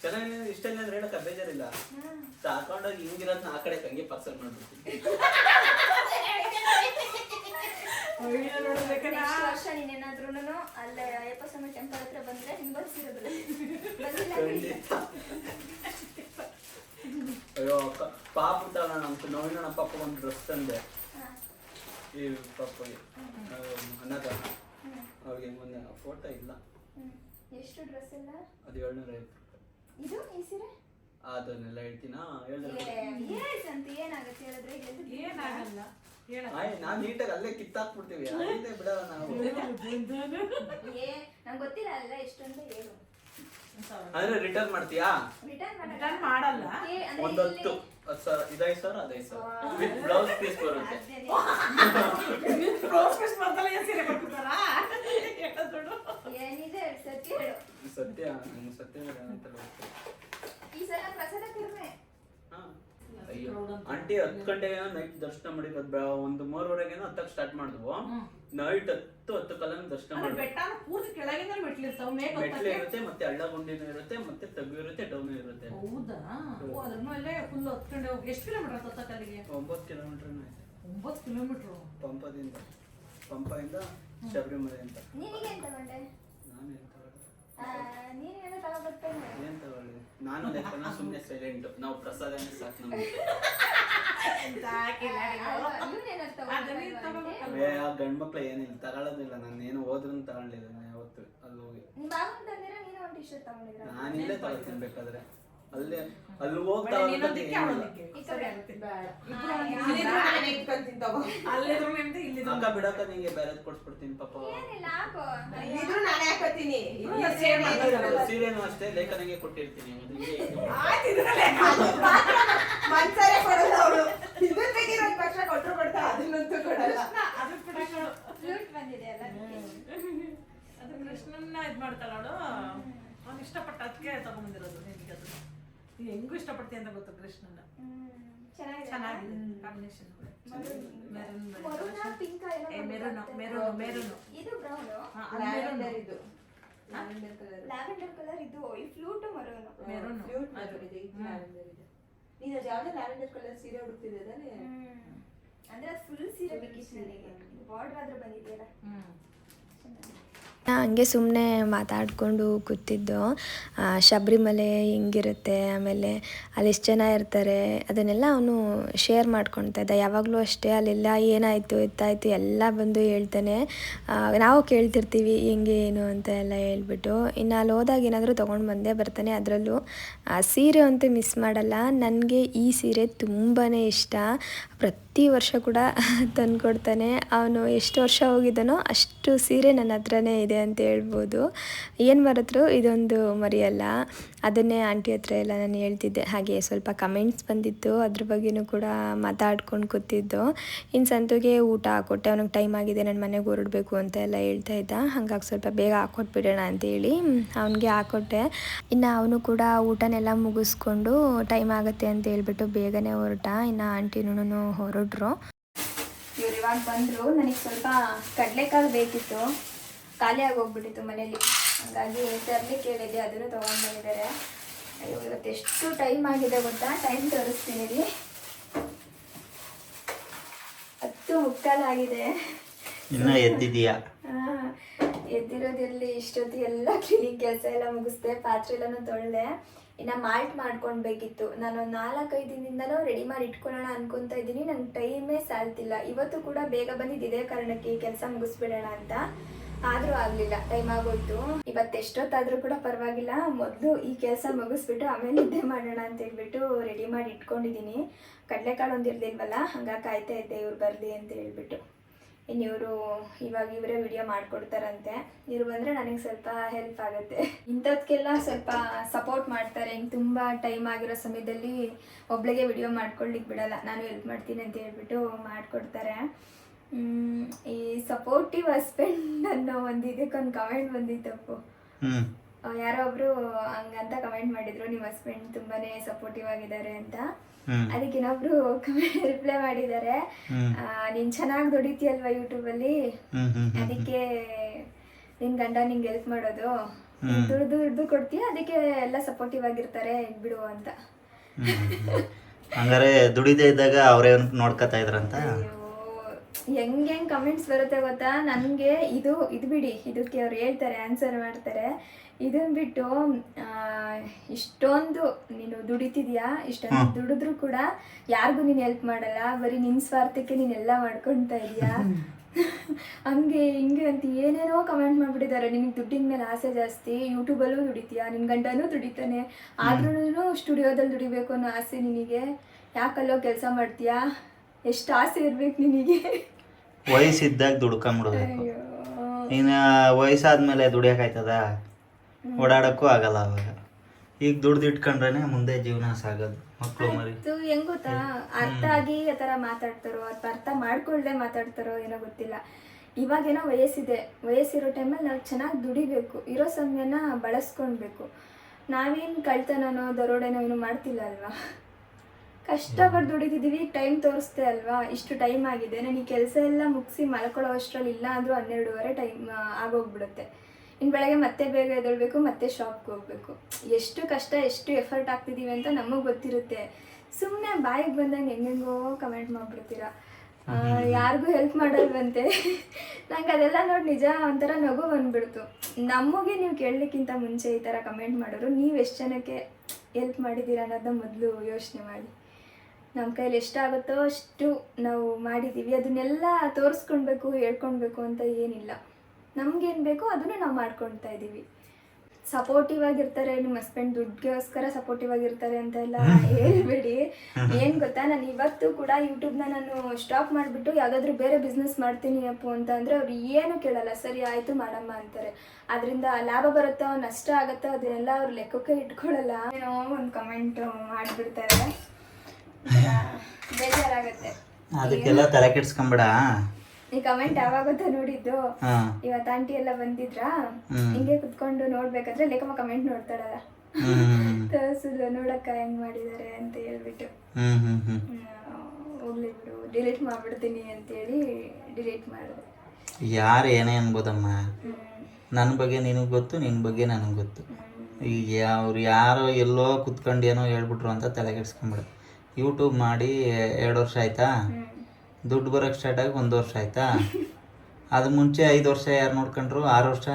ಚೆನ್ನಾಗಿ ಇಷ್ಟ ಇಲ್ಲ ಅಂದ್ರೆ ಹೇಳಕ್ಕ ಬೇಜಾರಿಲ್ಲ. ಹ್ಮ್. ಸಾಕೊಂಡೋಗಿ ಹಿಂಗಿರೋದ್ನ ಆ ಕಡೆ ಹಂಗೆ ಪಾರ್ಸಲ್ ಮಾಡ್ಬಿಡ್ತೀನಿ. ಅಯ್ಯೋ ನೋಡ್ಬೇಕಲ್ಲ. ನೆಕ್ಸ್ಟ್ ವರ್ಷ ನೀನೇನಾದ್ರೂ ಅಲ್ಲೇ ಅಯ್ಯಪ್ಪ ಸ್ವಾಮಿ ಟೆಂಪಲ್ ಹತ್ರ ಬಂದ್ರೆ ನಿಂಗೆ ಅಯ್ಯೋ ಪಾಪ ಉಂಟಲ್ಲ ನಮ್ಮ ನವೀನ ಪಪ್ಪ ಒಂದು ಡ್ರೆಸ್ ತಂದೆ. ಈ ಪಾಪ ಅನ್ನದ ಹ್ಮ್. ಅವ್ರಿಗೆ ಮೊನ್ನೆ ಫೋಟೋ ಇಲ್ಲ. ಎಷ್ಟು ಡ್ರೆಸ್ ಇಲ್ಲ ಅದು ಏಳ್ನೂರ ಐವತ್ತು. ಇದು ಈ ಸೀರೆ? ಅದನ್ನೆಲ್ಲ ಹೇಳ್ತೀನಾ? ಏನಾಗುತ್ತೆ ಹೇಳಿದ್ರೆ ಏನಾಗಲ್ಲ ಆಯ್ ನಾನ್ ನೀಟಾಗಿ ಅಲ್ಲೇ ಕಿತ್ತಾಕ್ಬಿಡ್ತೀವಿ. ಅಲ್ಲಿಂದ ಬಿಡಲ್ಲ ನಾವು. ಏ ನಂಗೆ ಗೊತ್ತಿಲ್ಲ ಅಲ್ಲ ಎಷ್ಟೊಂದು ಹೇಳು. ಅಂದ್ರೆ ರಿಟರ್ನ್ ಮಾಡ್ತೀಯಾ? ರಿಟರ್ನ್ ಮಾಡಲ್ಲ. ಒಂದ್ ಸಾವಿರ ಇದೈದು ಸಾವಿರ ಅದೈದು ಸಾವಿರ ವಿತ್ ಬ್ಲೌಸ್ ಪೀಸ್ ಬರುತ್ತೆ. ಸೀರೆ. ಏನಿದೆ ಸತ್ಯ ಹೇಳು. ಸತ್ಯ. ಈ ಸಲ ಪ್ರಸಾದ ಕಡಿಮೆ. ಹಾ. ಆಂಟಿ ಹತ್ತು ಗಂಟೆಗೆ ನೈಟ್ ದರ್ಶನ ಮಾಡಿ ಬೆ- ಒಂದು ಮೂರುವರೆಗೇನೋ ಹತ್ತಕ್ಕೆ ಸ್ಟಾರ್ಟ್ ಮಾಡಿದ್ವು. ನೈಟ್ ಹತ್ತು ಹತ್ತು ಕಲಂ ದರ್ಶನ ಮೆಟ್ಲು ಇರುತ್ತೆ ಮತ್ತೆ ಹಳ್ಳ ಗುಂಡಿನೂ ಇರುತ್ತೆ ಮತ್ತೆ ತಗ್ಗು ಇರುತ್ತೆ ಡೌನ್ ಇರುತ್ತೆ. ಒಂಬತ್ತು ಕಿಲೋಮೀಟರ್ ಒಂಬತ್ತು ಕಿಲೋಮೀಟರ್ ಪಂಪದಿಂದ ಪಂಪದಿಂದ ಶಬರಿಮಲೆ ಅಂತ. ನಿನಗೇನ್ ನೀನೇನೋ ತಗೊಬರ್ತೇನೆ ಏನ್ ತಗೊಳ್ಳಿ? ನಾನು ಸುಮ್ಮನೆ ಸೈಲೆಂಟ್ ನಾವು ಪ್ರಸಾದನೇ ಸಾಕು ನಮ್ಗೆ. ಏ, ಆ ಗಂಡ್ ಮಕ್ಳು ಏನಿಲ್ಲ ತಗೊಳ್ಳೋದಿಲ್ಲ ನಾನು ಏನು ಹೋದ್ರೂ ತಗೊಳ್ಳಿಲ್ಲ ನಾನು ಯಾವತ್ತು ಅಲ್ಲಿ ಹೋಗಿ ನಾನಿಲ್ಲೇ ಬಾಬು ತಂದಿರ ನೀನು ಒಂದು ಟಿ ಶರ್ಟ್ ತಗೊಂಡಿದ್ರ ನಾನು ಇಲ್ಲೇ ತಗೊಳ್ತೀನಿ ಬೇಕಾದ್ರೆ. ಅಲ್ಲೇ ಅಲ್ಲಿ ಹೋಗ್ತಾ ಬೇಡ, ಬಿಡಕ ನಿಂಗೆ ಬೇರೆ ಕೊಡ್ಸ್ಬಿಡ್ತೀನಿ ಪಾಪ. ಸೀರೆನೂ ಅಷ್ಟೇ ಲೇಖನಿಗೆ ಕೊಟ್ಟಿರ್ತೀನಿ ಹಿಂಗೆ ಮನ್ಸರೇ ಕೊಡಲ್ಲ ಅವಳು. ಇದನ್ನ ಪಕ್ಷ ಕೊಡ್ತಾ ಅದನ್ನಂತೂ ಕೊಡಲ್ಲ. ಅದು ಕೂಡ ಫ್ಲೂಟ್ ಬಂದಿದೆ ಅಲ್ಲ ಅದು ಕೃಷ್ಣನ್ನ ಇದ್ ಮಾಡ್ತಾಳ ಅವಳು. ಅವ್ನು ಇಷ್ಟಪಟ್ಟ ಅದಕ್ಕೆ ತಗೊಂಡ್ಬಂದಿರೋದು ನಿಮಗೆ ಅದು. ನೀನ್ ಹೆಂಗೂ ಇಷ್ಟಪಡ್ತೀಯ ಅಂತ ಗೊತ್ತು ಕೃಷ್ಣನ. ಚೆನ್ನಾಗಿದೆ combination pink maroon maroon maroon. ಇದು ಬ್ರೌನ್ ಲ್ಯಾವೆಂಡರ್ ಇದು. ಲ್ಯಾವೆಂಡರ್ ಕಲರ್ ಇದು. ಈ ಫ್ಲೂಟ್ ಮರೂನ್. ಮೆರೂನ್ ಫ್ಲೂಟ್ ಇದೆ ಇದು ಲ್ಯಾವೆಂಡರ್ ಇದೆ. ನೀನು ಅದು ಯಾವ್ದೇ ಲ್ಯಾವೆಂಡರ್ ಕಲರ್ ಸೀರೆ ಉಡುತ್ತಿದೆ ತಾನೇ? ಅಂದ್ರೆ ಫುಲ್ ಸೀರೆ ಬೇಕಿತ್ತು ನನಗೆ. ಬಾರ್ಡರ್ ಆದ್ರೂ ಬಂದಿದೆಯಲ್ಲ? ಹ್ಮ್. ಹಂಗೆ ಸುಮ್ಮನೆ ಮಾತಾಡಿಕೊಂಡು ಕೂತಿದ್ದು. ಶಬರಿಮಲೆ ಹೆಂಗಿರುತ್ತೆ, ಆಮೇಲೆ ಅಲ್ಲಿ ಎಷ್ಟು ಜನ ಇರ್ತಾರೆ, ಅದನ್ನೆಲ್ಲ ಅವನು ಶೇರ್ ಮಾಡ್ಕೊಳ್ತಾ ಇದ್ದ. ಯಾವಾಗಲೂ ಅಷ್ಟೇ, ಅಲ್ಲೆಲ್ಲ ಏನಾಯಿತು ಎತ್ತಾಯಿತು ಎಲ್ಲ ಬಂದು ಹೇಳ್ತಾನೆ. ನಾವು ಕೇಳ್ತಿರ್ತೀವಿ, ಹೆಂಗೆ, ಏನು ಅಂತ ಎಲ್ಲ ಹೇಳ್ಬಿಟ್ಟು. ಇನ್ನು ಅಲ್ಲಿ ಹೋದಾಗ ಏನಾದರೂ ತೊಗೊಂಡು ಬಂದೇ ಬರ್ತಾನೆ ಅದರಲ್ಲೂ. ಆ, ಸೀರೆ ಅಂತೂ ಮಿಸ್ ಮಾಡಲ್ಲ. ನನಗೆ ಈ ಸೀರೆ ತುಂಬಾ ಇಷ್ಟ. ಪ್ರತಿ ವರ್ಷ ಕೂಡ ತಂದುಕೊಡ್ತಾನೆ. ಅವನು ಎಷ್ಟು ವರ್ಷ ಹೋಗಿದ್ದಾನೋ ಅಷ್ಟು ಸೀರೆ ನನ್ನ ಹತ್ರನೇ ಇದೆ. ಅಂತ ಹೇಳ್ಬೋದು. ಏನು ಮರೆತರು ಇದೊಂದು ಮರಿಯಲ್ಲ. ಅದನ್ನೇ ಆಂಟಿ ಹತ್ರ ಎಲ್ಲ ನಾನು ಹೇಳ್ತಿದ್ದೆ. ಹಾಗೆ ಸ್ವಲ್ಪ ಕಮೆಂಟ್ಸ್ ಬಂದಿತ್ತು. ಅದ್ರ ಬಗ್ಗೆನೂ ಕೂಡ ಮಾತಾಡ್ಕೊಂಡು ಕೂತಿದ್ದು. ಇನ್ನು ಸಂತುಗೆ ಊಟ ಹಾಕೊಟ್ಟೆ ಅವ್ನಿಗೆ ಟೈಮ್ ಆಗಿದೆ. ನನ್ನ ಮನೆಗೆ ಹೊರಡಬೇಕು ಅಂತ ಎಲ್ಲ ಹೇಳ್ತಾ ಇದ್ದ. ಹಾಗಾಗಿ ಸ್ವಲ್ಪ ಬೇಗ ಹಾಕೊಟ್ಬಿಡೋಣ ಅಂತೇಳಿ ಅವನಿಗೆ ಹಾಕೊಟ್ಟೆ. ಇನ್ನು ಅವನು ಕೂಡ ಊಟನೆಲ್ಲ ಮುಗಿಸ್ಕೊಂಡು ಟೈಮ್ ಆಗುತ್ತೆ ಅಂತ ಹೇಳ್ಬಿಟ್ಟು ಬೇಗನೆ ಹೊರಟ. ಇನ್ನು ಆಂಟಿನೂ ಹೊರಡ್ರು ಇವ್ರು ಇವಾಗ ಬಂದರು. ನನಗೆ ಸ್ವಲ್ಪ ಕಡಲೆಕಾಳು ಬೇಕಿತ್ತು. ಖಾಲಿಯಾಗಿ ಹೋಗ್ಬಿಟ್ಟಿತ್ತು ಮನೇಲಿ ಹಾಗಾಗಿ ತರ್ಲಿಕ್ಕೆ ಕೇಳಿದ್ದೆ ಅದನ್ನು ತೊಗೊಂಡ್ಬಂದಿದ್ದಾರೆ ಅಯ್ಯೋ ಇವತ್ತು ಎಷ್ಟು ಟೈಮ್ ಆಗಿದೆ ಗೊತ್ತಾ? ಟೈಮ್ ತೋರಿಸ್ತೀನಿ ರೀ ಹತ್ತು ಮುಕ್ಕಾಲಾಗಿದೆ ಇನ್ನ ಎದ್ದಿದೀಯಾ ಇಷ್ಟೊತ್ತು ಎಲ್ಲ ಕ್ಲೀನಿಂಗ್ ಕೆಲಸ ಎಲ್ಲ ಮುಗಿಸ್ದೆ ಪಾತ್ರೆ ಎಲ್ಲನೂ ತೊಳೆದೆ. ಇನ್ನು ಮಾಲ್ಟ್ ಮಾಡ್ಕೊಳ್ಬೇಕಿತ್ತು ನಾನು ಒಂದು ನಾಲ್ಕೈದು ದಿನದಿಂದಲೂ ರೆಡಿ ಮಾಡಿ ಇಟ್ಕೊಳ್ಳೋಣ ಅನ್ಕೊಂತ ಇದ್ದೀನಿ. ನಂಗೆ ಟೈಮೇ ಸಾಲ್ತಿಲ್ಲ. ಇವತ್ತು ಕೂಡ ಬೇಗ ಬಂದಿದ್ದು ಇದೇ ಕಾರಣಕ್ಕೆ ಈ ಕೆಲಸ ಮುಗಿಸ್ಬಿಡೋಣ ಅಂತ. ಆದರೂ ಆಗಲಿಲ್ಲ. ಟೈಮ್ ಆಗೋಯ್ತು. ಇವತ್ತೆಷ್ಟೊತ್ತಾದ್ರೂ ಕೂಡ ಪರವಾಗಿಲ್ಲ. ಮೊದಲು ಈ ಕೆಲಸ ಮುಗಿಸ್ಬಿಟ್ಟು ಆಮೇಲೆ ನಿದ್ದೆ ಮಾಡೋಣ ಅಂತ ಹೇಳ್ಬಿಟ್ಟು ರೆಡಿ ಮಾಡಿ ಇಟ್ಕೊಂಡಿದ್ದೀನಿ. ಕಡಲೆಕಾಳು ಒಂದು ಹಂಗಾಗಿ ಕಾಯ್ತಾ ಇದ್ದೆ ಇವ್ರು ಬರಲಿ ಅಂತ ಹೇಳ್ಬಿಟ್ಟು. ಇನ್ನು ಇವರು ಇವಾಗ ಇವರೇ ವಿಡಿಯೋ ಮಾಡಿಕೊಡ್ತಾರಂತೆ. ಇವ್ರು ಬಂದರೆ ನನಗೆ ಸ್ವಲ್ಪ ಹೆಲ್ಪ್ ಆಗುತ್ತೆ. ಇಂಥದ್ಕೆಲ್ಲ ಸ್ವಲ್ಪ ಸಪೋರ್ಟ್ ಮಾಡ್ತಾರೆ. ಹಿಂಗೆ ತುಂಬ ಟೈಮ್ ಆಗಿರೋ ಸಮಯದಲ್ಲಿ ಒಬ್ಳಿಗೆ ವಿಡಿಯೋ ಮಾಡ್ಕೊಳ್ಳಿಕ್ಕೆ ಬಿಡಲ್ಲ. ನಾನು ಹೆಲ್ಪ್ ಮಾಡ್ತೀನಿ ಅಂತ ಹೇಳ್ಬಿಟ್ಟು ಮಾಡಿಕೊಡ್ತಾರೆ. ಈ ಸಪೋರ್ಟಿವ್ ಹಸ್ಬೆಂಡ್ ಅನ್ನೋ ಒಂದು ಇದಕ್ಕೊಂದು ಕಮೆಂಟ್ ಬಂದಿತ್ತಪ್ಪು ಯಾರೋ ಒಬ್ರು ಹಂಗಂತ ಕಮೆಂಟ್ ಮಾಡಿದ್ರು ನಿಮ್ಮ ಹಸ್ಬೆಂಡ್ ತುಂಬಾನೇ ಸಪೋರ್ಟಿವ್ ಆಗಿದ್ದಾರೆ ಅಂತ. ಅದಕ್ಕೆ ಇನ್ನೊಬ್ರು ರಿಪ್ಲೈ ಮಾಡಿದ್ದಾರೆ. ನೀನ್ ಚೆನ್ನಾಗಿ ದುಡಿತೀಯಲ್ವಾ ಯೂಟ್ಯೂಬ್ ಅಲ್ಲಿ? ಅದಕ್ಕೆ ನಿನ್ ಗಂಡ ನಿಂಗೆ ಹೆಲ್ಪ್ ಮಾಡೋದು. ದುಡ್ದು ದುಡ್ದು ಕೊಡ್ತೀಯ? ಅದಕ್ಕೆ ಎಲ್ಲ ಸಪೋರ್ಟಿವ್ ಆಗಿರ್ತಾರೆ ಬಿಡು ಅಂತ. ಹಂಗಾರೆ ದುಡಿದೇ ಇದ್ದಾಗ ಅವರೇ ನೋಡ್ಕತಾ ಇದ್ರಂತ? ಹೆಂಗ್ ಹೆಂಗ್ ಕಮೆಂಟ್ಸ್ ಬರುತ್ತೆ ಗೊತ್ತಾ? ನನಗೆ ಇದು ಇದು ಬಿಡಿ. ಇದಕ್ಕೆ ಅವ್ರು ಹೇಳ್ತಾರೆ ಆನ್ಸರ್ ಮಾಡ್ತಾರೆ. ಇದನ್ನ ಬಿಟ್ಟು ಇಷ್ಟೊಂದು ನೀನು ದುಡಿತಿದ್ಯಾ? ಇಷ್ಟೊಂದು. ದುಡಿದ್ರು ಕೂಡ ಯಾರಿಗೂ ನೀನು ಹೆಲ್ಪ್ ಮಾಡಲ್ಲ. ಬರೀ ನಿನ್ನ ಸ್ವಾರ್ಥಕ್ಕೆ ನೀನೆಲ್ಲ ಮಾಡ್ಕೊಳ್ತಾ ಇದೀಯಾ? ಹಂಗೆ ಹಿಂಗೆ ಅಂತ ಏನೇನೋ ಕಮೆಂಟ್ ಮಾಡ್ಬಿಟ್ಟಿದ್ದಾರೆ. ನಿನಗೆ ದುಡ್ಡಿನ ಮೇಲೆ ಆಸೆ ಜಾಸ್ತಿ ಯೂಟ್ಯೂಬಲ್ಲೂ ದುಡಿತೀಯಾ? ನಿನ್ನ ಗಂಡನೂ ದುಡಿತಾನೆ. ಆದ್ರೂ ಸ್ಟುಡಿಯೋದಲ್ಲಿ ದುಡಿಬೇಕು ಅನ್ನೋ ಆಸೆ ನಿನಗೆ? ಯಾಕಲ್ಲೋ ಕೆಲಸ ಮಾಡ್ತೀಯಾ? ಎಷ್ಟು ಆಸೆ ಇರ್ಬೇಕು ನಿನಗೆ? ವಯಸ್ಸಿದ್ದಾಗ ದುಡ್ಕೊಂಬಿಡ್ಬೇಕು ಇನ್ನು ವಯಸ್ಸಾದ್ಮೇಲೆ ದುಡಿಯಕ್ಕಾಯ್ತದ ಓಡಾಡಕ್ಕೂ ಆಗಲ್ಲ ಅವಾಗ. ಈಗ ದುಡ್ದು ಇಟ್ಕೊಂಡ್ರೇನೆ ಮುಂದೆ ಜೀವನ ಸಾಗೋದು ಮಕ್ಕಳು ಮರಿ. ಹೆಂಗ್ ಗೊತ್ತಾ? ಅರ್ಥ ಆಗಿ ಆ ಥರ ಮಾತಾಡ್ತಾರೋ ಅಥವಾ ಅರ್ಥ ಮಾಡ್ಕೊಳ್ದೆ ಮಾತಾಡ್ತಾರೋ ಏನೋ ಗೊತ್ತಿಲ್ಲ. ಇವಾಗೇನೋ ವಯಸ್ಸಿದೆ. ವಯಸ್ಸಿರೋ ಟೈಮಲ್ಲಿ ನಾವು ಚೆನ್ನಾಗಿ ದುಡಿಬೇಕು ಇರೋ ಸಮಯನ ಬಳಸ್ಕೊಳ್ಬೇಕು. ನಾವೇನು ಕಳ್ತನನೋ ದರೋಡೆನೋ ಏನು ಮಾಡ್ತಿಲ್ಲ ಅಲ್ವಾ? ಕಷ್ಟಪಟ್ಟು ದುಡಿತಿದ್ದೀವಿ ಟೈಮ್ ತೋರಿಸ್ತೆ ಅಲ್ವಾ? ಇಷ್ಟು ಟೈಮ್ ಆಗಿದೆ. ನಾನು ಈ ಕೆಲಸ ಎಲ್ಲ ಮುಗಿಸಿ ಮಲ್ಕೊಳ್ಳೋ ಅಷ್ಟರಲ್ಲಿ ಇಲ್ಲ ಅಂದರೂ ಹನ್ನೆರಡುವರೆ ಟೈಮ್ ಆಗೋಗ್ಬಿಡುತ್ತೆ. ಇನ್ನು ಬೆಳಗ್ಗೆ ಮತ್ತೆ ಬೇಗ ಎದ್ದೇಳಬೇಕು, ಮತ್ತೆ ಶಾಪ್ಗೆ ಹೋಗ್ಬೇಕು. ಎಷ್ಟು ಕಷ್ಟ, ಎಷ್ಟು ಎಫರ್ಟ್ ಆಗ್ತಿದ್ದೀವಿ ಅಂತ ನಮಗೆ ಗೊತ್ತಿರುತ್ತೆ. ಸುಮ್ಮನೆ ಬಾಯಿಗೆ ಬಂದಂಗೆ ಹೆಂಗೆಂಗೋ ಕಮೆಂಟ್ ಮಾಡಿಬಿಡ್ತೀರಾ. ಯಾರಿಗೂ ಹೆಲ್ಪ್ ಮಾಡಲ್ವಂತೆ. ನಂಗೆ ಅದೆಲ್ಲ ನೋಡಿ ನಿಜ ಒಂಥರ ನಗು ಬಂದ್ಬಿಡ್ತು. ನಮಗೆ ನೀವು ಕೇಳಲಿಕ್ಕಿಂತ ಮುಂಚೆ ಈ ಥರ ಕಮೆಂಟ್ ಮಾಡೋರು, ನೀವು ಎಷ್ಟು ಜನಕ್ಕೆ ಹೆಲ್ಪ್ ಮಾಡಿದ್ದೀರಾ ಅನ್ನೋದನ್ನ ಮೊದಲು ಯೋಚನೆ ಮಾಡಿ. ನಮ್ಮ ಕೈಲಿ ಎಷ್ಟಾಗುತ್ತೋ ಅಷ್ಟು ನಾವು ಮಾಡಿದ್ದೀವಿ ಅದನ್ನೆಲ್ಲ ತೋರಿಸ್ಕೊಳ್ಬೇಕು ಹೇಳ್ಕೊಳ್ಬೇಕು ಅಂತ ಏನಿಲ್ಲ. ನಮ್ಗೇನು ಬೇಕೋ ಅದನ್ನು ನಾವು ಮಾಡ್ಕೊಳ್ತಾ ಇದ್ದೀವಿ ಸಪೋರ್ಟಿವ್ ಆಗಿರ್ತಾರೆ ನಿಮ್ಮ ಹಸ್ಬೆಂಡ್ ದುಡ್ಡಿಗೋಸ್ಕರ ಸಪೋರ್ಟಿವ್ ಆಗಿರ್ತಾರೆ ಅಂತ ಎಲ್ಲ ಹೇಳ್ಬೇಡಿ. ಏನು ಗೊತ್ತಾ? ನಾನು ಇವತ್ತು ಕೂಡ ಯೂಟ್ಯೂಬ್ನ ನಾನು ಸ್ಟಾಪ್ ಮಾಡಿಬಿಟ್ಟು ಯಾವುದಾದ್ರೂ ಬೇರೆ ಬಿಸ್ನೆಸ್ ಮಾಡ್ತೀನಿ ಅಪ್ಪು ಅಂತ ಅಂದರೆ ಅವ್ರು ಏನು ಕೇಳಲ್ಲ. ಸರಿ ಆಯಿತು ಮಾಡಮ್ಮ ಅಂತಾರೆ. ಅದರಿಂದ ಲಾಭ ಬರುತ್ತೋ ನಷ್ಟ ಆಗುತ್ತೋ ಅದನ್ನೆಲ್ಲ ಅವ್ರು ಲೆಕ್ಕಕ್ಕೆ ಇಟ್ಕೊಳ್ಳಲ್ಲ. ಏನೋ ಒಂದು ಕಮೆಂಟ್ ಮಾಡಿಬಿಡ್ತಾರೆ. ಬೇಜಾರಾಗುತ್ತೆ. ಅದಕ್ಕೆಲ್ಲ ತಲೆ ಕೆಡ್ಸ್ಕೊಂಬೇಡ. ಈ ಕಮೆಂಟ್ ಯಾವಾಗಂತ ನೋಡಿದ್ದು ಇವತ್ತು ಆಂಟಿ ಎಲ್ಲ ಬಂದಿದ್ರಾ. ಹಿಂಗೆ ಕುತ್ಕೊಂಡು ನೋಡ್ಬೇಕಾದ್ರೆ ಲೇಖಮ್ಮ ಕಮೆಂಟ್ ನೋಡ್ತಾಳಲ್ಲ ತೋರಿಸಿದ್ರು ನೋಡಕ್ಕ ಹೆಂಗ್ ಮಾಡಿದ್ದಾರೆ ಅಂತ ಹೇಳ್ಬಿಟ್ಟು. ಹೋಗ್ಲಿ ಬಿಡು ಡಿಲೀಟ್ ಮಾಡ್ಬಿಡ್ತೀನಿ ಅಂತೇಳಿ ಡಿಲೀಟ್ ಮಾಡಿದೆ. ಯಾರು ಏನೇ ಅನ್ಬೋದಮ್ಮ. ನನ್ನ ಬಗ್ಗೆ ನಿನಗೆ ಗೊತ್ತು ನಿನ್ನ ಬಗ್ಗೆ ನನಗೆ ಗೊತ್ತು. ಈಗ ಅವ್ರು ಯಾರೋ ಎಲ್ಲೋ ಕುತ್ಕೊಂಡು ಏನೋ ಹೇಳ್ಬಿಟ್ರು ಅಂತ ತಲೆ ಕೆಡ್ಸ್ಕೊಂಬಿಡು. ಯೂಟ್ಯೂಬ್ ಮಾಡಿ ಎರಡು ವರ್ಷ ಆಯ್ತಾ? ದುಡ್ಡು ಬರೋಕ್ಕೆ ಸ್ಟಾರ್ಟ್ ಆಗಿ ಒಂದು ವರ್ಷ ಆಯ್ತಾ? ಅದು ಮುಂಚೆ ಐದು ವರ್ಷ ಯಾರು ನೋಡ್ಕೊಂಡ್ರು? ಆರು ವರ್ಷ?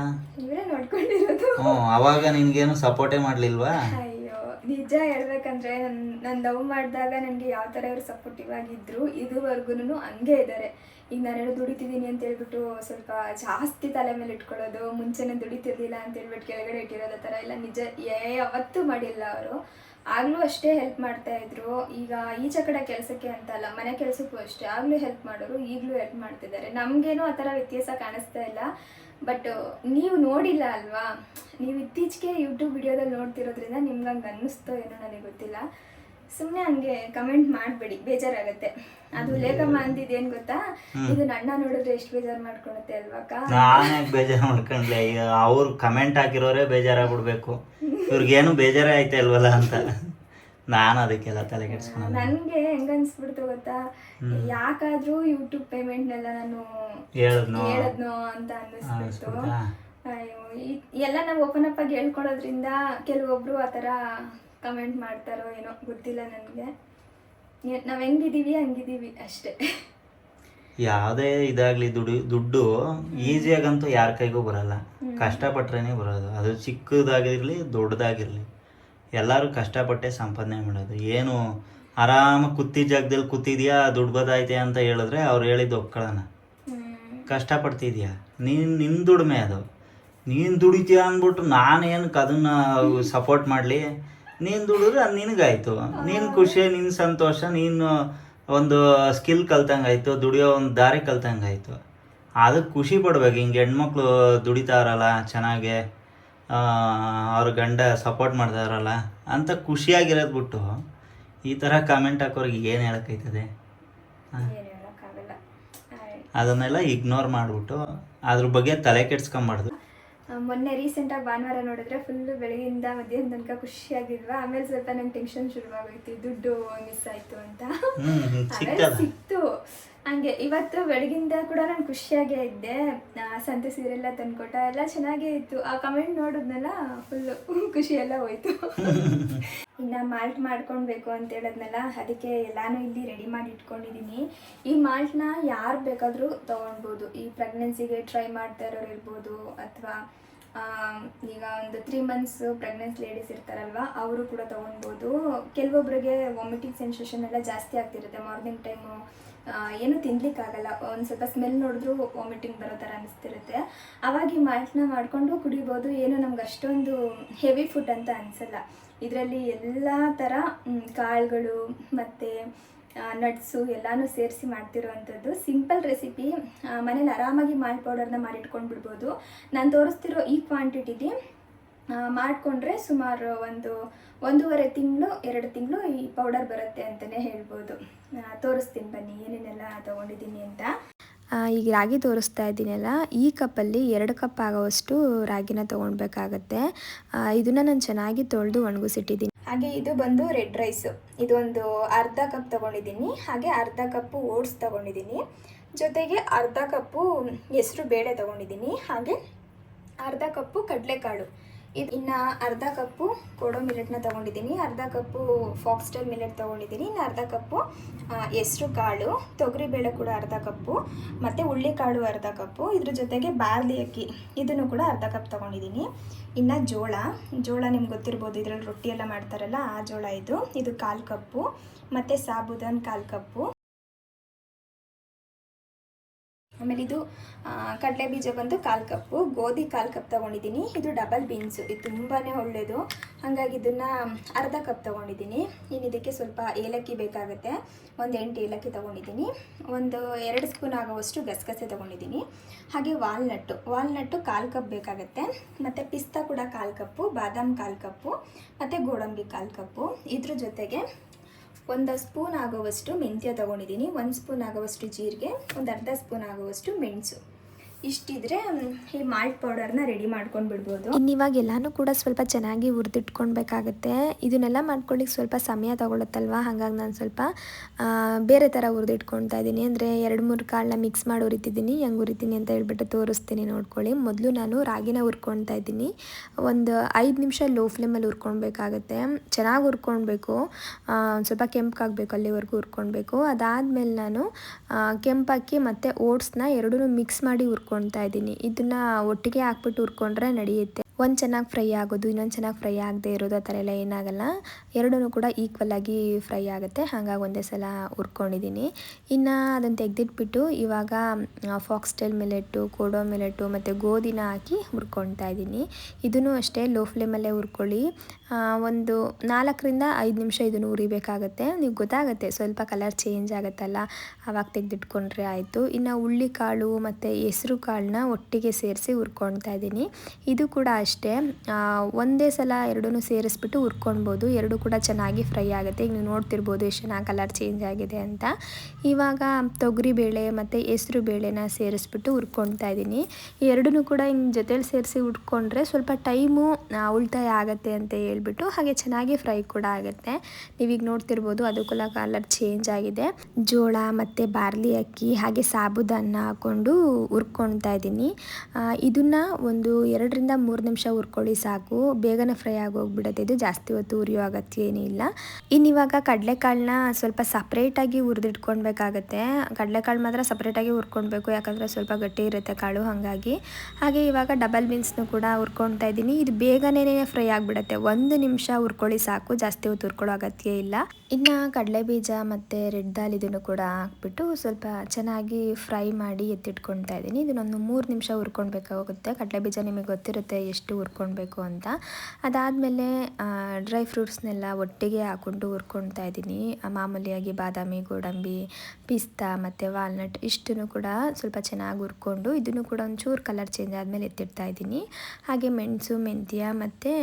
ಹ್ಞೂ ಅವಾಗ ನಿನಗೇನು ಸಪೋರ್ಟೇ ಮಾಡಲಿಲ್ವಾ? ಅಯ್ಯೋ ನಿಜ ಹೇಳ್ಬೇಕಂದ್ರೆ ನನ್ನ ನಾನು ಲವ್ ಮಾಡಿದಾಗ ನನಗೆ ಯಾವ ಥರ ಇವರು ಸಪೋರ್ಟಿವ್ ಆಗಿದ್ರು ಇದುವರೆಗೂ ಹಂಗೆ ಇದ್ದಾರೆ ಈಗ ನಾನು ದುಡಿತಿದ್ದೀನಿ ಅಂತ ಹೇಳ್ಬಿಟ್ಟು ಸ್ವಲ್ಪ ಜಾಸ್ತಿ ತಲೆ ಮೇಲೆ ಇಟ್ಕೊಳ್ಳೋದು ಮುಂಚೆನೇ ದುಡಿತಿರ್ಲಿಲ್ಲ ಅಂತ ಹೇಳ್ಬಿಟ್ಟು ಕೆಳಗಡೆ ಇಟ್ಟಿರೋದು ಆ ಥರ ಎಲ್ಲ ನಿಜ ಏ ಯಾವತ್ತೂ ಮಾಡಿಲ್ಲ ಅವರು. ಆಗಲೂ ಅಷ್ಟೇ ಹೆಲ್ಪ್ ಮಾಡ್ತಾ ಇದ್ರು. ಈಗ ಈಚೆ ಕಡೆ ಕೆಲಸಕ್ಕೆ ಅಂತ ಅಲ್ಲ ಮನೆ ಕೆಲಸಕ್ಕೂ ಅಷ್ಟೇ, ಆಗಲೂ ಹೆಲ್ಪ್ ಮಾಡೋರು ಈಗಲೂ ಹೆಲ್ಪ್ ಮಾಡ್ತಿದ್ದಾರೆ. ನಮಗೇನು ಆ ಥರ ವ್ಯತ್ಯಾಸ ಕಾಣಿಸ್ತಾ ಇಲ್ಲ. ಬಟ್ ನೀವು ನೋಡಿಲ್ಲ ಅಲ್ವಾ? ನೀವು ಇತ್ತೀಚೆಗೆ ಯೂಟ್ಯೂಬ್ ವಿಡಿಯೋದಲ್ಲಿ ನೋಡ್ತಿರೋದ್ರಿಂದ ನಿಮ್ಗೆ ಹಂಗೆ ಅನ್ನಿಸ್ತೋ ಏನೋ ನನಗೆ ಗೊತ್ತಿಲ್ಲ. ಸುಮ್ಮನೆ ಹಂಗೆ ಕಮೆಂಟ್ ಮಾಡಬೇಡಿ ಬೇಜಾರಾಗತ್ತೆ. ಅದು ಲೇಖಮ್ಮ ಅಂದಿದ್ದೇನು ಗೊತ್ತಾ? ಇದು ಅಣ್ಣ ನೋಡಿದ್ರೆ ಎಷ್ಟು ಬೇಜಾರು ಮಾಡ್ಕೊಳುತ್ತೆ ಅಲ್ವಾಕ ನಾನೇ ಬೇಜಾರು ಮಾಡ್ಕೊಂಡ್ಲೆ ಈಗ ಅವ್ರು ಕಮೆಂಟ್ ಹಾಕಿರೋರೇ ಬೇಜಾರಾಗ್ಬಿಡ್ಬೇಕು. ಇವ್ರಿಗೇನು ಬೇಜಾರೇ ಆಯ್ತಾ ಅಲ್ವಲ್ಲ ಅಂತ. ನಾನು ಅದಕ್ಕೆಲ್ಲ ತಲೆ ಕೆಡ್ಸ್ಕೊಳಲ್ಲ. ನನಗೆ ಹೆಂಗ ಅನ್ಸ್ಬಿಡ್ತು ಗೊತ್ತಾ ಯಾಕಾದ್ರೂ ಯೂಟ್ಯೂಬ್ ಪೇಮೆಂಟ್ನೆಲ್ಲ ನಾನು ಹೇಳಿದ್ನೋ? ಹೇಳದ್ನೋ ಅಂತ ಅನ್ನಿಸ್ಬಿಡ್ತು. ಎಲ್ಲ ನಾವು ಓಪನ್ ಅಪ್ ಆಗಿ ಹೇಳ್ಕೊಳೋದ್ರಿಂದ ಕೆಲವೊಬ್ರು ಆ ಥರ ಕಮೆಂಟ್ ಮಾಡ್ತಾರೋ ಏನೋ ಗೊತ್ತಿಲ್ಲ ನನಗೆ. ನಾವು ಹೆಂಗಿದ್ದೀವಿ ಹಂಗಿದ್ದೀವಿ ಅಷ್ಟೇ. ಯಾವುದೇ ಇದಾಗಲಿ ದುಡಿ ದುಡ್ಡು ಈಸಿಯಾಗಂತೂ ಯಾರ ಕೈಗೂ ಬರಲ್ಲ. ಕಷ್ಟಪಟ್ರೇನೆ ಬರೋದು. ಅದು ಚಿಕ್ಕದಾಗಿರಲಿ ದೊಡ್ಡದಾಗಿರಲಿ. ಎಲ್ಲರೂ ಕಷ್ಟಪಟ್ಟೆ ಸಂಪಾದನೆ ಮಾಡೋದು. ಏನು ಆರಾಮಾಗಿ ಕುತ್ತಿ ಜಾಗದಲ್ಲಿ ಕೂತಿದ್ಯಾ ದುಡ್ಡು ಬದೈತೆ ಅಂತ ಹೇಳಿದ್ರೆ ಅವ್ರು ಹೇಳಿದ್ದು ಒಕ್ಕಳನ ಕಷ್ಟಪಡ್ತಿದ್ಯಾ? ನೀನು ನಿನ್ನ ದುಡಿಮೆ ಅದು. ನೀನು ದುಡಿತೀಯ ಅಂದ್ಬಿಟ್ಟು ನಾನೇನು ಅದನ್ನು ಸಪೋರ್ಟ್ ಮಾಡಲಿ? ನೀನು ದುಡಿದ್ರೆ ಅದು ನಿನಗಾಯ್ತು. ನಿನ್ನ ಖುಷಿ ನಿನ್ನ ಸಂತೋಷ ನೀನು ಒಂದು ಸ್ಕಿಲ್ ಕಲ್ತಂಗಾಯ್ತು ದುಡಿಯೋ ಒಂದು ದಾರಿ ಕಲ್ತಂಗಾಯ್ತು. ಅದಕ್ಕೆ ಖುಷಿ ಪಡ್ಬೇಕು. ಹಿಂಗೆ ಹೆಣ್ಮಕ್ಳು ದುಡಿತಾರಲ್ಲ ಚೆನ್ನಾಗೆ ಅವ್ರ ಗಂಡ ಸಪೋರ್ಟ್ ಮಾಡ್ತಾರಲ್ಲ ಅಂತ ಖುಷಿಯಾಗಿರೋದು ಬಿಟ್ಟು ಈ ಥರ ಕಾಮೆಂಟ್ ಹಾಕೋರಿಗೆ ಏನು ಹೇಳೋಕ್ಕೈತದೆ. ಅದನ್ನೆಲ್ಲ ಇಗ್ನೋರ್ ಮಾಡಿಬಿಟ್ಟು ಅದ್ರ ಬಗ್ಗೆ ತಲೆ ಕೆಡ್ಸ್ಕೊಂಬಾರ್ದು. ಮೊನ್ನೆ ರೀಸೆಂಟಾಗಿ ಭಾನುವಾರ ನೋಡಿದ್ರೆ ಫುಲ್ಲು ಬೆಳಗಿಂದ ಮಧ್ಯಾಹ್ನ ತನಕ ಖುಷಿಯಾಗಿಲ್ವಾ? ಆಮೇಲೆ ಸ್ವಲ್ಪ ನಂಗೆ ಟೆನ್ಷನ್ ಶುರುವಾಗೋಯ್ತು. ದುಡ್ಡು ಮಿಸ್ ಆಯಿತು ಅಂತ. ಆಮೇಲೆ ಸಿಕ್ತು. ಹಂಗೆ ಇವತ್ತು ಬೆಳಗಿಂದ ಕೂಡ ನಾನು ಖುಷಿಯಾಗೇ ಇದ್ದೆ. ಸಂತೆ ಸೀರೆ ಎಲ್ಲ ತಂದ್ಕೊಟ್ಟ ಎಲ್ಲ ಚೆನ್ನಾಗೇ ಇತ್ತು. ಆ ಕಮೆಂಟ್ ನೋಡಿದ್ನಲ್ಲ ಫುಲ್ಲು ಖುಷಿ ಎಲ್ಲ ಹೋಯ್ತು. ಇನ್ನು ಮಾಲ್ಟ್ ಮಾಡ್ಕೊಳ್ಬೇಕು ಅಂತ ಹೇಳದ್ನಲ್ಲ ಅದಕ್ಕೆ ಎಲ್ಲಾನು ಇಲ್ಲಿ ರೆಡಿ ಮಾಡಿ ಇಟ್ಕೊಂಡಿದ್ದೀನಿ ಈ ಮಾಲ್ಟ್ನ ಯಾರು ಬೇಕಾದರೂ ತೊಗೊಳ್ಬೋದು ಈ ಪ್ರೆಗ್ನೆನ್ಸಿಗೆ ಟ್ರೈ ಮಾಡ್ತಾ ಇರೋರು ಇರ್ಬೋದು ಅಥವಾ ಈಗ ಒಂದು ತ್ರೀ ಮಂತ್ಸ್ ಪ್ರೆಗ್ನೆನ್ಸ್ ಲೇಡೀಸ್ ಇರ್ತಾರಲ್ವ ಅವರು ಕೂಡ ತೊಗೊಳ್ಬೋದು ಕೆಲವೊಬ್ಬರಿಗೆ ವಾಮಿಟಿಂಗ್ ಸೆನ್ಸೇಷನ್ ಎಲ್ಲ ಜಾಸ್ತಿ ಆಗ್ತಿರುತ್ತೆ. ಮಾರ್ನಿಂಗ್ ಟೈಮು ಏನು ತಿನ್ಲಿಕ್ಕಾಗಲ್ಲ. ಒಂದು ಸ್ವಲ್ಪ ಸ್ಮೆಲ್ ನೋಡಿದ್ರು ವಾಮಿಟಿಂಗ್ ಬರೋ ಥರ ಅನಿಸ್ತಿರುತ್ತೆ. ಅವಾಗ ಈ ಮಾಲ್ಟ್ನ ಮಾಡಿಕೊಂಡು ಕುಡಿಬೋದು. ಏನು ನಮ್ಗೆ ಅಷ್ಟೊಂದು ಹೆವಿ ಫುಡ್ ಅಂತ ಅನಿಸಲ್ಲ. ಇದರಲ್ಲಿ ಎಲ್ಲ ಥರ ಕಾಳುಗಳು ಮತ್ತು ನಟ್ಸು ಎಲ್ಲನೂ ಸೇರಿಸಿ ಮಾಡ್ತಿರೋವಂಥದ್ದು ಸಿಂಪಲ್ ರೆಸಿಪಿ ಮನೇಲಿ ಆರಾಮಾಗಿ ಮಾಲ್ಟ್ ಪೌಡರ್ನ ಮಾಡಿಟ್ಕೊಂಡು ಬಿಡ್ಬೋದು ನಾನು ತೋರಿಸ್ತಿರೋ ಈ ಕ್ವಾಂಟಿಟಿಲಿ ಮಾಡಿಕೊಂಡ್ರೆ ಸುಮಾರು ಒಂದು ಒಂದೂವರೆ ತಿಂಗಳು, ಎರಡು ತಿಂಗಳು ಈ ಪೌಡರ್ ಬರುತ್ತೆ ಅಂತಲೇ ಹೇಳ್ಬೋದು. ತೋರಿಸ್ತೀನಿ ಬನ್ನಿ, ಏನೇನೆಲ್ಲ ತೊಗೊಂಡಿದ್ದೀನಿ ಅಂತ. ಈಗ ರಾಗಿ ತೋರಿಸ್ತಾ ಇದ್ದೀನಲ್ಲ ಈ ಕಪ್ಪಲ್ಲಿ ಎರಡು ಕಪ್ ಆಗೋವಷ್ಟು ರಾಗಿನ ತೊಗೊಳ್ಬೇಕಾಗತ್ತೆ ಇದನ್ನು ನಾನು ಚೆನ್ನಾಗಿ ತೊಳೆದು ಒಣಗಿಸಿಟ್ಟಿದ್ದೀನಿ. ಹಾಗೆ ಇದು ಬಂದು ರೆಡ್ ರೈಸು ಇದೊಂದು ಅರ್ಧ ಕಪ್ ತೊಗೊಂಡಿದ್ದೀನಿ. ಹಾಗೆ ಅರ್ಧ ಕಪ್ಪು ಓಟ್ಸ್ ತೊಗೊಂಡಿದ್ದೀನಿ. ಜೊತೆಗೆ ಅರ್ಧ ಕಪ್ಪು ಹೆಸರು ಬೇಳೆ ತೊಗೊಂಡಿದ್ದೀನಿ. ಹಾಗೆ ಅರ್ಧ ಕಪ್ಪು ಕಡಲೆಕಾಳು. ಇದು ಇನ್ನು ಅರ್ಧ ಕಪ್ಪು ಕೊಡೋ ಮಿಲೆಟ್ನ ತೊಗೊಂಡಿದ್ದೀನಿ. ಅರ್ಧ ಕಪ್ಪು ಫಾಕ್ಸ್ಟೈಲ್ ಮಿಲೆಟ್ ತೊಗೊಂಡಿದ್ದೀನಿ. ಇನ್ನು ಅರ್ಧ ಕಪ್ಪು ಹೆಸರು ಕಾಳು ತೊಗರಿಬೇಳೆ ಕೂಡ ಅರ್ಧ ಕಪ್ಪು, ಮತ್ತು ಹುಳ್ಳಿಕಾಳು ಅರ್ಧ ಕಪ್ಪು. ಇದ್ರ ಜೊತೆಗೆ ಬಾರ್ಲಿ ಅಕ್ಕಿ, ಇದನ್ನು ಕೂಡ ಅರ್ಧ ಕಪ್ ತೊಗೊಂಡಿದ್ದೀನಿ. ಇನ್ನು ಜೋಳ ಜೋಳ ನಿಮ್ಗೆ ಗೊತ್ತಿರ್ಬೋದು, ಇದರಲ್ಲಿ ರೊಟ್ಟಿ ಎಲ್ಲ ಮಾಡ್ತಾರಲ್ಲ, ಆ ಜೋಳ ಇದು. ಇದು ಕಾಲು ಕಪ್ಪು, ಮತ್ತು ಸಾಬುದಾನ್ ಕಾಲು ಕಪ್ಪು. ಆಮೇಲೆ ಇದು ಕಡಲೆ ಬೀಜ ಬಂದು ಕಾಲು ಕಪ್ಪು, ಗೋಧಿ ಕಾಲು ಕಪ್ ತೊಗೊಂಡಿದ್ದೀನಿ. ಇದು ಡಬಲ್ ಬೀನ್ಸು ಇದು ತುಂಬಾ ಒಳ್ಳೆಯದು ಹಾಗಾಗಿ ಇದನ್ನು ಅರ್ಧ ಕಪ್ ತೊಗೊಂಡಿದ್ದೀನಿ. ಇನ್ನು ಇದಕ್ಕೆ ಸ್ವಲ್ಪ ಏಲಕ್ಕಿ ಬೇಕಾಗುತ್ತೆ. ಒಂದು ಎಂಟು ಏಲಕ್ಕಿ ತೊಗೊಂಡಿದ್ದೀನಿ. ಒಂದು ಎರಡು ಸ್ಪೂನ್ ಆಗುವಷ್ಟು ಗಸಗಸೆ ತೊಗೊಂಡಿದ್ದೀನಿ. ಹಾಗೆ ವಾಲ್ನಟ್ಟು. ವಾಲ್ನಟ್ಟು ಕಾಲು ಕಪ್ ಬೇಕಾಗುತ್ತೆ. ಮತ್ತು ಪಿಸ್ತಾ ಕೂಡ ಕಾಲು ಕಪ್ಪು, ಬಾದಾಮ್ ಕಾಲು ಕಪ್ಪು, ಮತ್ತು ಗೋಡಂಬಿ ಕಾಲು ಕಪ್ಪು. ಇದ್ರ ಜೊತೆಗೆ ಒಂದು ಸ್ಪೂನ್ ಆಗುವಷ್ಟು ಮೆಂತ್ಯ ತೊಗೊಂಡಿದ್ದೀನಿ. ಒಂದು ಸ್ಪೂನ್ ಆಗುವಷ್ಟು ಜೀರಿಗೆ ಒಂದು ಅರ್ಧ ಸ್ಪೂನ್ ಆಗುವಷ್ಟು ಮೆಣಸು. ಇಷ್ಟಿದ್ರೆ ಈ ಮಾಲ್ಟ್ ಪೌಡರ್ನ ರೆಡಿ ಮಾಡ್ಕೊಂಡು ಬಿಡ್ಬೋದು. ಇವಾಗ ಎಲ್ಲನೂ ಕೂಡ ಸ್ವಲ್ಪ ಚೆನ್ನಾಗಿ ಹುರಿದಿಟ್ಕೊಳ್ಬೇಕಾಗತ್ತೆ ಇದನ್ನೆಲ್ಲ ಮಾಡ್ಕೊಳ್ಳಿಕ್ಕೆ ಸ್ವಲ್ಪ ಸಮಯ ತಗೊಳುತ್ತಲ್ವ? ಹಾಗಾಗಿ ನಾನು ಸ್ವಲ್ಪ ಬೇರೆ ಥರ ಹುರಿದಿಟ್ಕೊಳ್ತಾ ಇದ್ದೀನಿ. ಅಂದರೆ ಎರಡು ಮೂರು ಕಾಳನ್ನ ಮಿಕ್ಸ್ ಮಾಡಿ ಹುರಿತಿದ್ದೀನಿ. ಹೆಂಗೆ ಹುರಿತೀನಿ ಅಂತ ಹೇಳ್ಬಿಟ್ಟು ತೋರಿಸ್ತೀನಿ ನೋಡ್ಕೊಳ್ಳಿ. ಮೊದಲು ನಾನು ರಾಗಿನ ಹುರ್ಕೊಳ್ತಾ ಇದ್ದೀನಿ. ಒಂದು ಐದು ನಿಮಿಷ ಲೋ ಫ್ಲೇಮಲ್ಲಿ ಹುರ್ಕೊಳ್ಬೇಕಾಗತ್ತೆ ಚೆನ್ನಾಗಿ ಹುರ್ಕೊಳ್ಬೇಕು ಸ್ವಲ್ಪ ಕೆಂಪಾಗಬೇಕು ಅಲ್ಲಿವರೆಗೂ ಹುರ್ಕೊಳ್ಬೇಕು ಅದಾದಮೇಲೆ ನಾನು ಕೆಂಪಾಕಿ ಮತ್ತು ಓಟ್ಸ್ನ ಎರಡೂ ಮಿಕ್ಸ್ ಮಾಡಿ ಹುರ್ಕೊಳ್ತಾ ಇದ್ದೀನಿ. ಇದನ್ನು ಒಟ್ಟಿಗೆ ಹಾಕ್ಬಿಟ್ಟು ಹುರ್ಕೊಂಡ್ರೆ ನಡೆಯುತ್ತೆ. ಒಂದು ಚೆನ್ನಾಗಿ ಫ್ರೈ ಆಗೋದು, ಇನ್ನೊಂದು ಚೆನ್ನಾಗಿ ಫ್ರೈ ಆಗದೆ ಇರೋದು ಆ ಥರ ಎಲ್ಲ ಏನಾಗಲ್ಲ. ಎರಡೂ ಕೂಡ ಈಕ್ವಲ್ ಆಗಿ ಫ್ರೈ ಆಗುತ್ತೆ. ಹಾಗಾಗಿ ಒಂದೇ ಸಲ ಹುರ್ಕೊಂಡಿದ್ದೀನಿ. ಇನ್ನು ಅದನ್ನು ತೆಗೆದಿಟ್ಬಿಟ್ಟು ಇವಾಗ ಫಾಕ್ಸ್ಟೈಲ್ ಮಿಲೆಟ್ಟು ಕೋಡೋ ಮಿಲೆಟ್ಟು ಮತ್ತು ಗೋಧಿನ ಹಾಕಿ ಹುರ್ಕೊಳ್ತಾ ಇದ್ದೀನಿ. ಇದನ್ನು ಅಷ್ಟೇ ಲೋ ಫ್ಲೇಮಲ್ಲೇ ಹುರ್ಕೊಳ್ಳಿ. ಒಂದು ನಾಲ್ಕರಿಂದ ಐದು ನಿಮಿಷ ಇದನ್ನು ಉರಿಬೇಕಾಗತ್ತೆ ನೀವು ಗೊತ್ತಾಗುತ್ತೆ, ಸ್ವಲ್ಪ ಕಲರ್ ಚೇಂಜ್ ಆಗುತ್ತಲ್ಲ. ಆವಾಗ ತೆಗೆದಿಟ್ಕೊಂಡ್ರೆ ಆಯಿತು. ಇನ್ನು ಹುಳ್ಳಿಕಾಳು ಮತ್ತು ಹೆಸರು ಕಾಳನ್ನ ಒಟ್ಟಿಗೆ ಸೇರಿಸಿ ಹುರ್ಕೊಳ್ತಾ ಇದ್ದೀನಿ. ಇದು ಕೂಡ ಅಷ್ಟೇ. ಒಂದೇ ಸಲ ಎರಡೂ ಸೇರಿಸ್ಬಿಟ್ಟು ಹುರ್ಕೊಳ್ಬೋದು. ಎರಡು ಕೂಡ ಚೆನ್ನಾಗಿ ಫ್ರೈ ಆಗುತ್ತೆ. ಈಗ ನೀವು ನೋಡ್ತಿರ್ಬೋದು ಎಷ್ಟು ಚೆನ್ನಾಗಿ ಕಲರ್ ಚೇಂಜ್ ಆಗಿದೆ ಅಂತ. ಇವಾಗ ತೊಗರಿ ಬೇಳೆ ಮತ್ತು ಹೆಸರು ಬೇಳೆನ ಸೇರಿಸ್ಬಿಟ್ಟು ಹುರ್ಕೊಳ್ತಾ ಇದ್ದೀನಿ. ಎರಡೂ ಕೂಡ ಹಿಂಗೆ ಜೊತೇಲಿ ಸೇರಿಸಿ ಹುರ್ಕೊಂಡ್ರೆ ಸ್ವಲ್ಪ ಟೈಮು ಉಳಿತಾಯ ಆಗುತ್ತೆ ಅಂತ ಹೇಳ್ಬಿಟ್ಟು ಹಾಗೆ ಚೆನ್ನಾಗಿ ಫ್ರೈ ಕೂಡ ಆಗುತ್ತೆ. ನೀವೀಗ ನೋಡ್ತಿರ್ಬೋದು ಅದು ಕಲರ್ ಚೇಂಜ್ ಆಗಿದೆ. ಜೋಳ ಮತ್ತು ಬಾರ್ಲಿ ಅಕ್ಕಿ ಹಾಗೆ ಸಾಬುದಾನ ಹಾಕ್ಕೊಂಡು ಹುರ್ಕೊಳ್ತಾ ಇದ್ದೀನಿ. ಇದನ್ನು ಒಂದು ಎರಡರಿಂದ ಮೂರು ನಿಮಿಷ ಹುರ್ಕೊಳ್ಳಿ ಸಾಕು. ಬೇಗನೆ ಫ್ರೈ ಆಗೋಗ್ಬಿಡುತ್ತೆ. ಇದು ಜಾಸ್ತಿ ಹೊತ್ತು ಉರಿಯೋ ಅಗತ್ಯ ಏನಿಲ್ಲ ಇನ್ನಿವಾಗ ಕಡಲೆಕಾಳನ್ನ ಸ್ವಲ್ಪ ಸಪ್ರೇಟಾಗಿ ಹುರಿದಿಟ್ಕೊಳ್ಬೇಕಾಗತ್ತೆ. ಕಡಲೆಕಾಳು ಮಾತ್ರ ಸಪ್ರೇಟಾಗಿ ಹುರ್ಕೊಳ್ಬೇಕು. ಯಾಕಂದರೆ ಸ್ವಲ್ಪ ಗಟ್ಟಿ ಇರುತ್ತೆ ಕಾಳು, ಹಾಗಾಗಿ. ಹಾಗೆ ಇವಾಗ ಡಬಲ್ ಬೀನ್ಸ್ನು ಕೂಡ ಹುರ್ಕೊಳ್ತಾ ಇದ್ದೀನಿ. ಇದು ಬೇಗನೆ ಫ್ರೈ ಆಗಿಬಿಡುತ್ತೆ. ಒಂದು ನಿಮಿಷ ಹುರ್ಕೊಳ್ಳಿ ಸಾಕು, ಜಾಸ್ತಿ ಹೊತ್ತು ಹುರ್ಕೊಳ್ಳೋ ಅಗತ್ಯ ಇಲ್ಲ. ಇನ್ನು ಕಡಲೆ ಬೀಜ ಮತ್ತು ರೆಡ್ ದಾಲ್ ಇದನ್ನು ಕೂಡ ಹಾಕ್ಬಿಟ್ಟು ಸ್ವಲ್ಪ ಚೆನ್ನಾಗಿ ಫ್ರೈ ಮಾಡಿ ಎತ್ತಿಟ್ಕೊಳ್ತಾ ಇದ್ದೀನಿ. ಇದನ್ನೊಂದು ಮೂರು ನಿಮಿಷ ಹುರ್ಕೊಳ್ಬೇಕಾಗುತ್ತೆ. ಕಡಲೆ ಬೀಜ ನಿಮಗೆ ಗೊತ್ತಿರುತ್ತೆ ಎಷ್ಟು ಹುರ್ಕೊಳ್ಬೇಕು ಅಂತ. ಅದಾದಮೇಲೆ ಡ್ರೈ ಫ್ರೂಟ್ಸ್ನೆಲ್ಲ ಒಟ್ಟಿಗೆ ಹಾಕ್ಕೊಂಡು ಹುರ್ಕೊಳ್ತಾ ಇದ್ದೀನಿ. ಮಾಮೂಲಿಯಾಗಿ ಬಾದಾಮಿ, ಗೋಡಂಬಿ, ಪಿಸ್ತಾ ಮತ್ತು ವಾಲ್ನಟ್ ಇಷ್ಟನ್ನು ಕೂಡ ಸ್ವಲ್ಪ ಚೆನ್ನಾಗಿ ಹುರ್ಕೊಂಡು ಇದನ್ನು ಕೂಡ ಒಂಚೂರು ಕಲರ್ ಚೇಂಜ್ ಆದಮೇಲೆ ಎತ್ತಿಡ್ತಾ ಇದ್ದೀನಿ. ಹಾಗೆ ಮೆಣಸು, ಮೆಂತ್ಯ ಮತ್ತು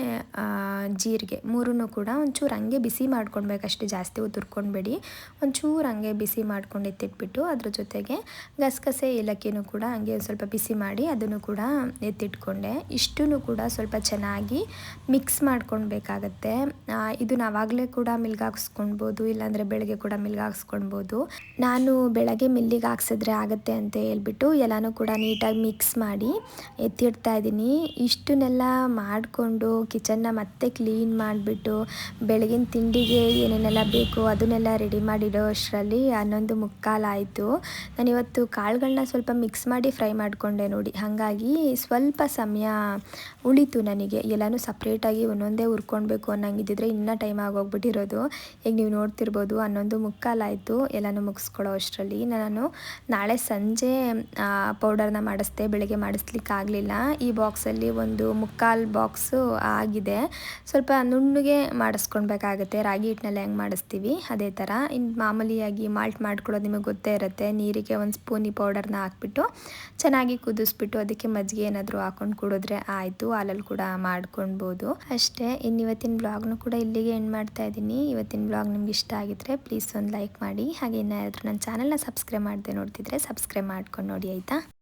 ಜೀರಿಗೆ ಮೂರೂ ಕೂಡ ಒಂಚೂರು ಹಂಗೆ ಬಿಸಿ ಮಾಡ್ಕೊಳ್ಬೇಕಷ್ಟೇ ಜಾಸ್ತಿ ಉದುರ್ಕೊಂಡ್ಬೇಡಿ ಒಂಚೂರು ಹಂಗೆ ಬಿಸಿ ಮಾಡ್ಕೊಂಡು ಎತ್ತಿಟ್ಬಿಟ್ಟು ಅದ್ರ ಜೊತೆಗೆ ಗಸಗಸೆ ಏಲಕ್ಕಿನೂ ಕೂಡ ಹಂಗೆ ಸ್ವಲ್ಪ ಬಿಸಿ ಮಾಡಿ ಅದನ್ನು ಕೂಡ ಎತ್ತಿಟ್ಕೊಂಡೆ. ಇಷ್ಟೂ ಕೂಡ ಸ್ವಲ್ಪ ಚೆನ್ನಾಗಿ ಮಿಕ್ಸ್ ಮಾಡ್ಕೊಳ್ಬೇಕಾಗತ್ತೆ. ಇದು ನಾವಾಗಲೇ ಕೂಡ ಮಿಲ್ಗಾಕ್ಸ್ಕೊಳ್ಬೋದು ಇಲ್ಲಾಂದರೆ ಬೆಳಗ್ಗೆ ಕೂಡ ಮಿಲ್ಗೆ ಹಾಕ್ಸ್ಕೊಳ್ಬೋದು. ನಾನು ಬೆಳಗ್ಗೆ ಮಿಲ್ಲಿಗೆ ಹಾಕ್ಸಿದ್ರೆ ಆಗುತ್ತೆ ಅಂತ ಹೇಳ್ಬಿಟ್ಟು ಎಲ್ಲನೂ ಕೂಡ ನೀಟಾಗಿ ಮಿಕ್ಸ್ ಮಾಡಿ ಎತ್ತಿಡ್ತಾ ಇದ್ದೀನಿ. ಇಷ್ಟನ್ನೆಲ್ಲ ಮಾಡಿಕೊಂಡು ಕಿಚನ್ನ ಮತ್ತೆ ಕ್ಲೀನ್ ಮಾಡಿಬಿಟ್ಟು ಬೆಳಗಿನ ತಿಂಡಿಗೆ ಏನೇನೆಲ್ಲ ಬೇಕು ಅದನ್ನೆಲ್ಲ ರೆಡಿ ಮಾಡಿಡೋ ಅಷ್ಟರಲ್ಲಿ ಹನ್ನೊಂದು ಮುಕ್ಕಾಲಾಯಿತು ನಾನಿವತ್ತು ಕಾಳುಗಳನ್ನ ಸ್ವಲ್ಪ ಮಿಕ್ಸ್ ಮಾಡಿ ಫ್ರೈ ಮಾಡಿಕೊಂಡೆ ನೋಡಿ. ಹಾಗಾಗಿ ಸ್ವಲ್ಪ ಸಮಯ ಉಳಿತು ನನಗೆ. ಎಲ್ಲನೂ ಸಪ್ರೇಟಾಗಿ ಒಂದೊಂದೇ ಹುರ್ಕೊಳ್ಬೇಕು ಅನ್ನಂಗಿದ್ದಿದ್ರೆ ಇನ್ನೂ ಟೈಮ್ ಆಗೋಗ್ಬಿಟ್ಟಿರೋದು. ಈಗ ನೀವು ನೋಡ್ತಿರ್ಬೋದು ಹನ್ನೊಂದು ಮುಕ್ಕಾಲಾಯಿತು ಎಲ್ಲನೂ ಮುಗಿಸ್ಕೊಳ್ಳೋ ಅಷ್ಟರಲ್ಲಿ. ನಾನು ನಾಳೆ ಸಂಜೆ ಪೌಡರ್ನ ಮಾಡಿಸ್ದೆ, ಬೆಳಗ್ಗೆ ಮಾಡಿಸ್ಲಿಕ್ಕೆ ಆಗಲಿಲ್ಲ ಈ ಬಾಕ್ಸಲ್ಲಿ ಒಂದು ಮುಕ್ಕಾಲು ಬಾಕ್ಸು ಆಗಿದೆ. ಸ್ವಲ್ಪ ನುಣ್ಣಗೆ ಮಾಡಿಸ್ಕೊಳ್ಬೇಕಾಗತ್ತೆ. ರಾಗಿ ಹಿಟ್ಟಿನಲ್ಲಿ ಹೆಂಗೆ ಮಾಡಿಸ್ತೀವಿ? ಅದೇ ಥರ. ಇನ್ನು ಮಾಮೂಲಿಯಾಗಿ ಮಾಲ್ಟ್ ಮಾಡ್ಕೊಳ್ಳೋದು ನಿಮಗೆ ಗೊತ್ತೇ ಇರುತ್ತೆ. ನೀರಿಗೆ ಒಂದು ಸ್ಪೂನಿ ಪೌಡರ್ನ ಹಾಕ್ಬಿಟ್ಟು ಚೆನ್ನಾಗಿ ಕುದಿಸ್ಬಿಟ್ಟು ಅದಕ್ಕೆ ಮಜ್ಜಿಗೆ ಏನಾದರೂ ಹಾಕೊಂಡು ಕುಡಿದ್ರೆ ಆಯಿತು. ಹಾಲಲ್ಲಿ ಕೂಡ ಮಾಡ್ಕೊಳ್ಬೋದು. ಅಷ್ಟೇ. ಇನ್ನು ಇವತ್ತಿನ ಬ್ಲಾಗ್ನು ಕೂಡ ಇಲ್ಲಿಗೆ ಎಂಡ್ ಮಾಡ್ತಾ ಇದ್ದೀನಿ. ಇವತ್ತಿನ ಬ್ಲಾಗ್ ನಿಮ್ಗೆ ಇಷ್ಟ ಆಗಿದ್ರೆ ಪ್ಲೀಸ್ ಒಂದು ಲೈಕ್ ಮಾಡಿ. ಹಾಗೆ ಇನ್ನಾದರೂ ನನ್ನ ಚಾನಲ್ನ ಸಬ್ಸ್ಕ್ರೈಬ್ ಮಾಡಿದೆ ನೋಡ್ತಿದ್ರೆ ಸಬ್ಸ್ಕ್ರೈಬ್ ಮಾಡ್ಕೊಂಡು ನೋಡಿ, ಆಯಿತಾ?